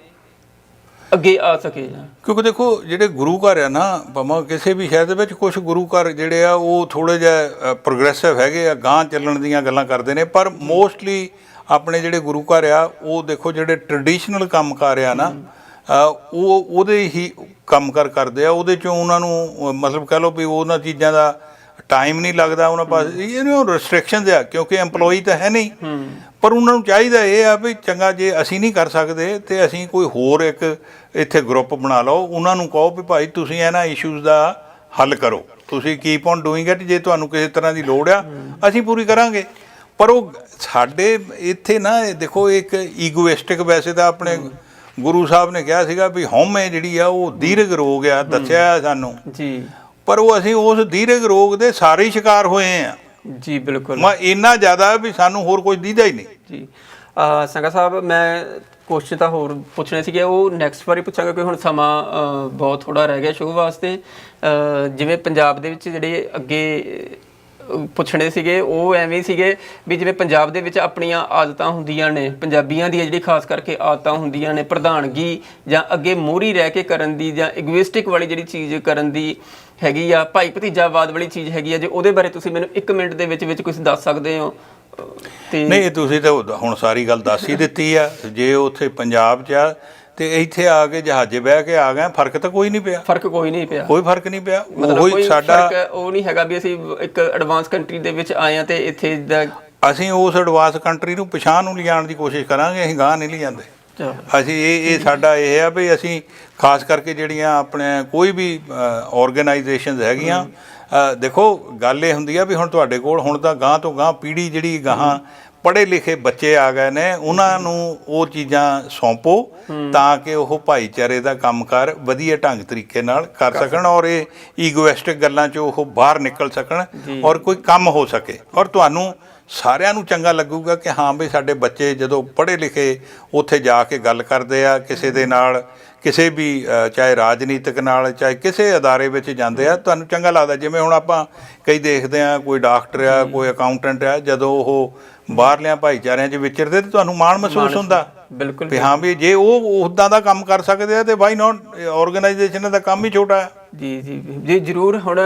ਅੱਗੇ ਆ ਸਕੇ ਕਿਉਂਕਿ ਦੇਖੋ, ਜਿਹੜੇ ਗੁਰੂ ਘਰ ਆ ਨਾ, ਭਾਵੇਂ ਕਿਸੇ ਵੀ ਸ਼ਹਿਰ ਦੇ ਵਿੱਚ ਕੁਝ ਗੁਰੂ ਘਰ ਜਿਹੜੇ ਆ, ਉਹ ਥੋੜੇ ਜਿਹਾ ਪ੍ਰੋਗਰੈਸਿਵ ਹੈਗੇ ਆ ਗਾਂ ਚੱਲਣ ਦੀਆਂ ਗੱਲਾਂ ਕਰਦੇ ਨੇ, ਪਰ ਮੋਸਟਲੀ ਆਪਣੇ ਜਿਹੜੇ ਗੁਰੂ ਘਰ ਆ, ਉਹ ਦੇਖੋ ਜਿਹੜੇ ਟ੍ਰੈਡੀਸ਼ਨਲ ਕੰਮਕਾਰ ਆ ਨਾ ਉਹ ਉਹਦੇ ਹੀ ਕੰਮਕਾਰ ਕਰਦੇ ਆ ਉਹਦੇ ਚੋਂ ਉਹਨਾਂ ਨੂੰ ਮਤਲਬ ਕਹ ਲਓ ਵੀ ਉਹਨਾਂ ਚੀਜ਼ਾਂ ਦਾ ਟਾਈਮ ਨਹੀਂ ਲੱਗਦਾ ਉਹਨਾਂ ਪਾਸ ਇਹਨੂੰ ਰੈਸਟ੍ਰਿਕਸ਼ਨਸ ਆ ਕਿਉਂਕਿ EMPLOYE ਤਾਂ ਹੈ ਨਹੀਂ। ਪਰ ਉਹਨਾਂ ਨੂੰ ਚਾਹੀਦਾ ਇਹ ਆ ਵੀ ਚੰਗਾ ਜੇ ਅਸੀਂ ਨਹੀਂ ਕਰ ਸਕਦੇ ਤੇ ਅਸੀਂ ਕੋਈ ਹੋਰ ਇੱਕ ਇੱਥੇ ਗਰੁੱਪ ਬਣਾ ਲਓ ਉਹਨਾਂ ਨੂੰ ਕਹੋ ਵੀ ਭਾਈ ਤੁਸੀਂ ਇਹਨਾਂ ਇਸ਼ੂਜ਼ ਦਾ ਹੱਲ ਕਰੋ। ਤੁਸੀਂ ਕੀਪ ਔਨ ਡੂਇੰਗ ਇਟ ਜੇ ਤੁਹਾਨੂੰ ਕਿਸੇ ਤਰ੍ਹਾਂ ਦੀ ਲੋੜ ਆ ਅਸੀਂ ਪੂਰੀ ਕਰਾਂਗੇ। ਪਰ ਉਹ ਸਾਡੇ ਇੱਥੇ ਨਾ ਇਹ ਦੇਖੋ ਇੱਕ ਈਗੋਇਸਟਿਕ ਵੈਸੇ ਤਾਂ ਆਪਣੇ ਗੁਰੂ ਸਾਹਿਬ ਨੇ ਕਿਹਾ ਸੀਗਾ ਵੀ ਹਉਮੈ ਜਿਹੜੀ ਆ ਉਹ ਦੀਰਘ ਰੋਗ ਆ ਦੱਸਿਆ ਸਾਨੂੰ। ਜੀ। ਪਰ ਉਹ ਅਸੀਂ ਉਸ ਦੀਰਘ ਰੋਗ ਦੇ ਸਾਰੇ ਸ਼ਿਕਾਰ ਹੋਏ ਆ। ਜੀ ਬਿਲਕੁਲ। ਮੈਂ ਇੰਨਾ ਜ਼ਿਆਦਾ ਵੀ ਸਾਨੂੰ ਹੋਰ ਕੁਝ ਦੀਦਾ ਹੀ ਨਹੀਂ। ਜੀ। ਸੰਗਾ ਸਾਹਿਬ ਮੈਂ ਕੁਐਸਚਨ ਤਾਂ ਹੋਰ ਪੁੱਛਣੇ ਸੀਗੇ ਉਹ ਨੈਕਸਟ ਵਾਰੀ ਪੁੱਛਾਂਗਾ ਕਿ ਹੁਣ ਸਮਾਂ ਬਹੁਤ ਥੋੜਾ ਰਹਿ ਗਿਆ ਸ਼ੋਅ ਵਾਸਤੇ। ਜਿਵੇਂ ਪੰਜਾਬ ਦੇ ਵਿੱਚ ਜਿਹੜੇ ਅੱਗੇ ਪੁੱਛਣੇ ਸੀਗੇ ਉਹ ਐਵੇਂ ਸੀਗੇ ਵੀ ਜਿਵੇਂ ਪੰਜਾਬ ਦੇ ਵਿੱਚ ਆਪਣੀਆਂ ਆਦਤਾਂ ਹੁੰਦੀਆਂ ਨੇ ਪੰਜਾਬੀਆਂ ਦੀਆਂ ਜਿਹੜੀ ਖਾਸ ਕਰਕੇ ਆਦਤਾਂ ਹੁੰਦੀਆਂ ਨੇ ਪ੍ਰਧਾਨਗੀ ਜਾਂ ਅੱਗੇ ਮੋਹਰੀ ਰਹਿ ਕੇ ਕਰਨ ਦੀ ਜਾਂ ਇਗੋਇਸਟਿਕ ਵਾਲੀ ਜਿਹੜੀ ਚੀਜ਼ ਕਰਨ ਦੀ ਹੈਗੀ ਆ ਭਾਈ ਭਤੀਜਾਵਾਦ ਵਾਲੀ ਚੀਜ਼ ਹੈਗੀ ਆ ਜੇ ਉਹਦੇ ਬਾਰੇ ਤੁਸੀਂ ਮੈਨੂੰ 1 ਮਿੰਟ ਦੇ ਵਿੱਚ ਵਿੱਚ ਕੁਝ ਦੱਸ ਸਕਦੇ ਹੋ? ਅਹ, ਤੇ ਨਹੀਂ ਤੁਸੀਂ ਤਾਂ ਹੁਣ ਸਾਰੀ ਗੱਲ ਦੱਸ ਹੀ ਦਿੱਤੀ ਆ। ਜੇ ਉੱਥੇ ਪੰਜਾਬ 'ਚ ਆ ਤੇ ਇੱਥੇ ਆ ਕੇ ਜਹਾਜ਼ੇ ਬਹਿ ਕੇ ਆ ਗਏ ਫ਼ਰਕ ਤਾਂ ਕੋਈ ਨਹੀਂ ਪਿਆ। ਫ਼ਰਕ ਕੋਈ ਨਹੀਂ ਪਿਆ। ਕੋਈ ਫ਼ਰਕ ਨਹੀਂ ਪਿਆ। ਉਹੀ ਸਾਡਾ ਉਹ ਨਹੀਂ ਹੈਗਾ ਵੀ ਅਸੀਂ ਇੱਕ ਐਡਵਾਂਸ ਕੰਟਰੀ ਦੇ ਵਿੱਚ ਆਏ ਆ ਤੇ ਇੱਥੇ ਦਾ ਅਸੀਂ ਉਸ ਐਡਵਾਂਸ ਕੰਟਰੀ ਨੂੰ ਪਛਾਣ ਨੂੰ ਲਿਜਾਣ ਦੀ ਕੋਸ਼ਿਸ਼ ਕਰਾਂਗੇ ਅਸੀਂ ਗਾਂ ਨਹੀਂ ਲਿਜਾਂਦੇ। ਅਸੀਂ ਇਹ ਇਹ ਸਾਡਾ ਇਹ ਹੈ ਵੀ ਅਸੀਂ ਖਾਸ ਕਰਕੇ ਜਿਹੜੀਆਂ ਆਪਣੇ ਕੋਈ ਵੀ ਆਰਗੇਨਾਈਜੇਸ਼ਨਸ ਹੈਗੀਆਂ ਦੇਖੋ ਗੱਲ ਇਹ ਹੁੰਦੀ ਆ ਵੀ ਹੁਣ ਤੁਹਾਡੇ ਕੋਲ ਹੁਣ ਤਾਂ ਗਾਂ ਤੋਂ ਗਾਂ ਪੀੜ੍ਹੀ ਜਿਹੜੀ ਗਾਂ ਪੜ੍ਹੇ ਲਿਖੇ ਬੱਚੇ ਆ ਗਏ ਨੇ ਉਹਨਾਂ ਨੂੰ ਉਹ ਚੀਜ਼ਾਂ ਸੌਂਪੋ ਤਾਂ ਕਿ ਉਹ ਭਾਈਚਾਰੇ ਦਾ ਕੰਮਕਾਰ ਵਧੀਆ ਢੰਗ ਤਰੀਕੇ ਨਾਲ ਕਰ ਸਕਣ ਔਰ ਇਹ ਈਗੋਇਸਟਿਕ ਗੱਲਾਂ 'ਚੋਂ ਉਹ ਬਾਹਰ ਨਿਕਲ ਸਕਣ ਔਰ ਕੋਈ ਕੰਮ ਹੋ ਸਕੇ। ਔਰ ਤੁਹਾਨੂੰ ਸਾਰਿਆਂ ਨੂੰ ਚੰਗਾ ਲੱਗੂਗਾ ਕਿ ਹਾਂ ਵੀ ਸਾਡੇ ਬੱਚੇ ਜਦੋਂ ਪੜ੍ਹੇ ਲਿਖੇ ਉੱਥੇ ਜਾ ਕੇ ਗੱਲ ਕਰਦੇ ਆ ਕਿਸੇ ਦੇ ਨਾਲ ਕਿਸੇ ਵੀ ਚਾਹੇ ਰਾਜਨੀਤਿਕ ਨਾਲ ਚਾਹੇ ਕਿਸੇ ਅਦਾਰੇ ਵਿੱਚ ਜਾਂਦੇ ਆ ਤੁਹਾਨੂੰ ਚੰਗਾ ਲੱਗਦਾ। ਜਿਵੇਂ ਹੁਣ ਆਪਾਂ ਕਈ ਦੇਖਦੇ ਆ ਕੋਈ ਡਾਕਟਰ ਆ ਕੋਈ ਅਕਾਊਂਟੈਂਟ ਆ ਜਦੋਂ ਉਹ ਬਾਹਰਲਿਆਂ ਭਾਈਚਾਰਿਆਂ 'ਚ ਵਿਚਰਦੇ ਤੇ ਤੁਹਾਨੂੰ ਮਾਣ ਮਹਿਸੂਸ ਹੁੰਦਾ। ਬਿਲਕੁਲ ਵੀ ਹਾਂ ਵੀ ਜੇ ਉਹ ਉਦਾਂ ਦਾ ਕੰਮ ਕਰ ਸਕਦੇ ਆ ਤੇ ਵਾਈ ਨਾਟ ਆਰਗੇਨਾਈਜੇਸ਼ਨ ਦਾ ਕੰਮ ਹੀ ਛੋਟਾ ਹੈ। ਜੀ ਜੀ ਜੀ ਜਰੂਰ ਹੁਣ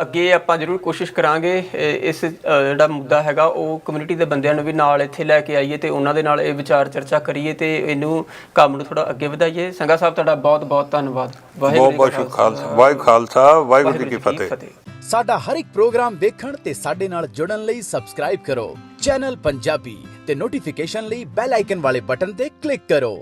ਅੱਗੇ ਆਪਾਂ ਜਰੂਰ ਕੋਸ਼ਿਸ਼ ਕਰਾਂਗੇ ਇਸ ਜਿਹੜਾ ਮੁੱਦਾ ਹੈਗਾ ਉਹ ਕਮਿਊਨਿਟੀ ਦੇ ਬੰਦਿਆਂ ਨੂੰ ਵੀ ਨਾਲ ਇੱਥੇ ਲੈ ਕੇ ਆਈਏ ਤੇ ਉਹਨਾਂ ਦੇ ਨਾਲ ਇਹ ਵਿਚਾਰ ਚਰਚਾ ਕਰੀਏ ਤੇ ਇਹਨੂੰ ਕੰਮ ਨੂੰ ਥੋੜਾ ਅੱਗੇ ਵਧਾਈਏ। ਸੰਗਾ ਸਾਹਿਬ ਤੁਹਾਡਾ ਬਹੁਤ ਬਹੁਤ ਧੰਨਵਾਦ। ਬਹੁਤ ਬਹੁਤ ਸ਼ੁਕਰ ਖਾਲਸਾ। ਵਾਹਿਗੁਰੂ ਖਾਲਸਾ ਵਾਹਿਗੁਰੂ ਜੀ ਕੀ ਫਤਿਹ। ਸਾਡਾ ਹਰ ਇੱਕ ਪ੍ਰੋਗਰਾਮ ਦੇਖਣ ਤੇ ਸਾਡੇ ਨਾਲ ਜੁੜਨ ਲਈ ਸਬਸਕ੍ਰਾਈਬ ਕਰੋ। ਚੈਨਲ ਪੰਜਾਬੀ ਤੇ ਨੋਟੀਫਿਕੇਸ਼ਨ ਲਈ ਬੈਲ ਆਈਕਨ ਵਾਲੇ ਬਟਨ ਤੇ ਕਲਿੱਕ ਕਰੋ।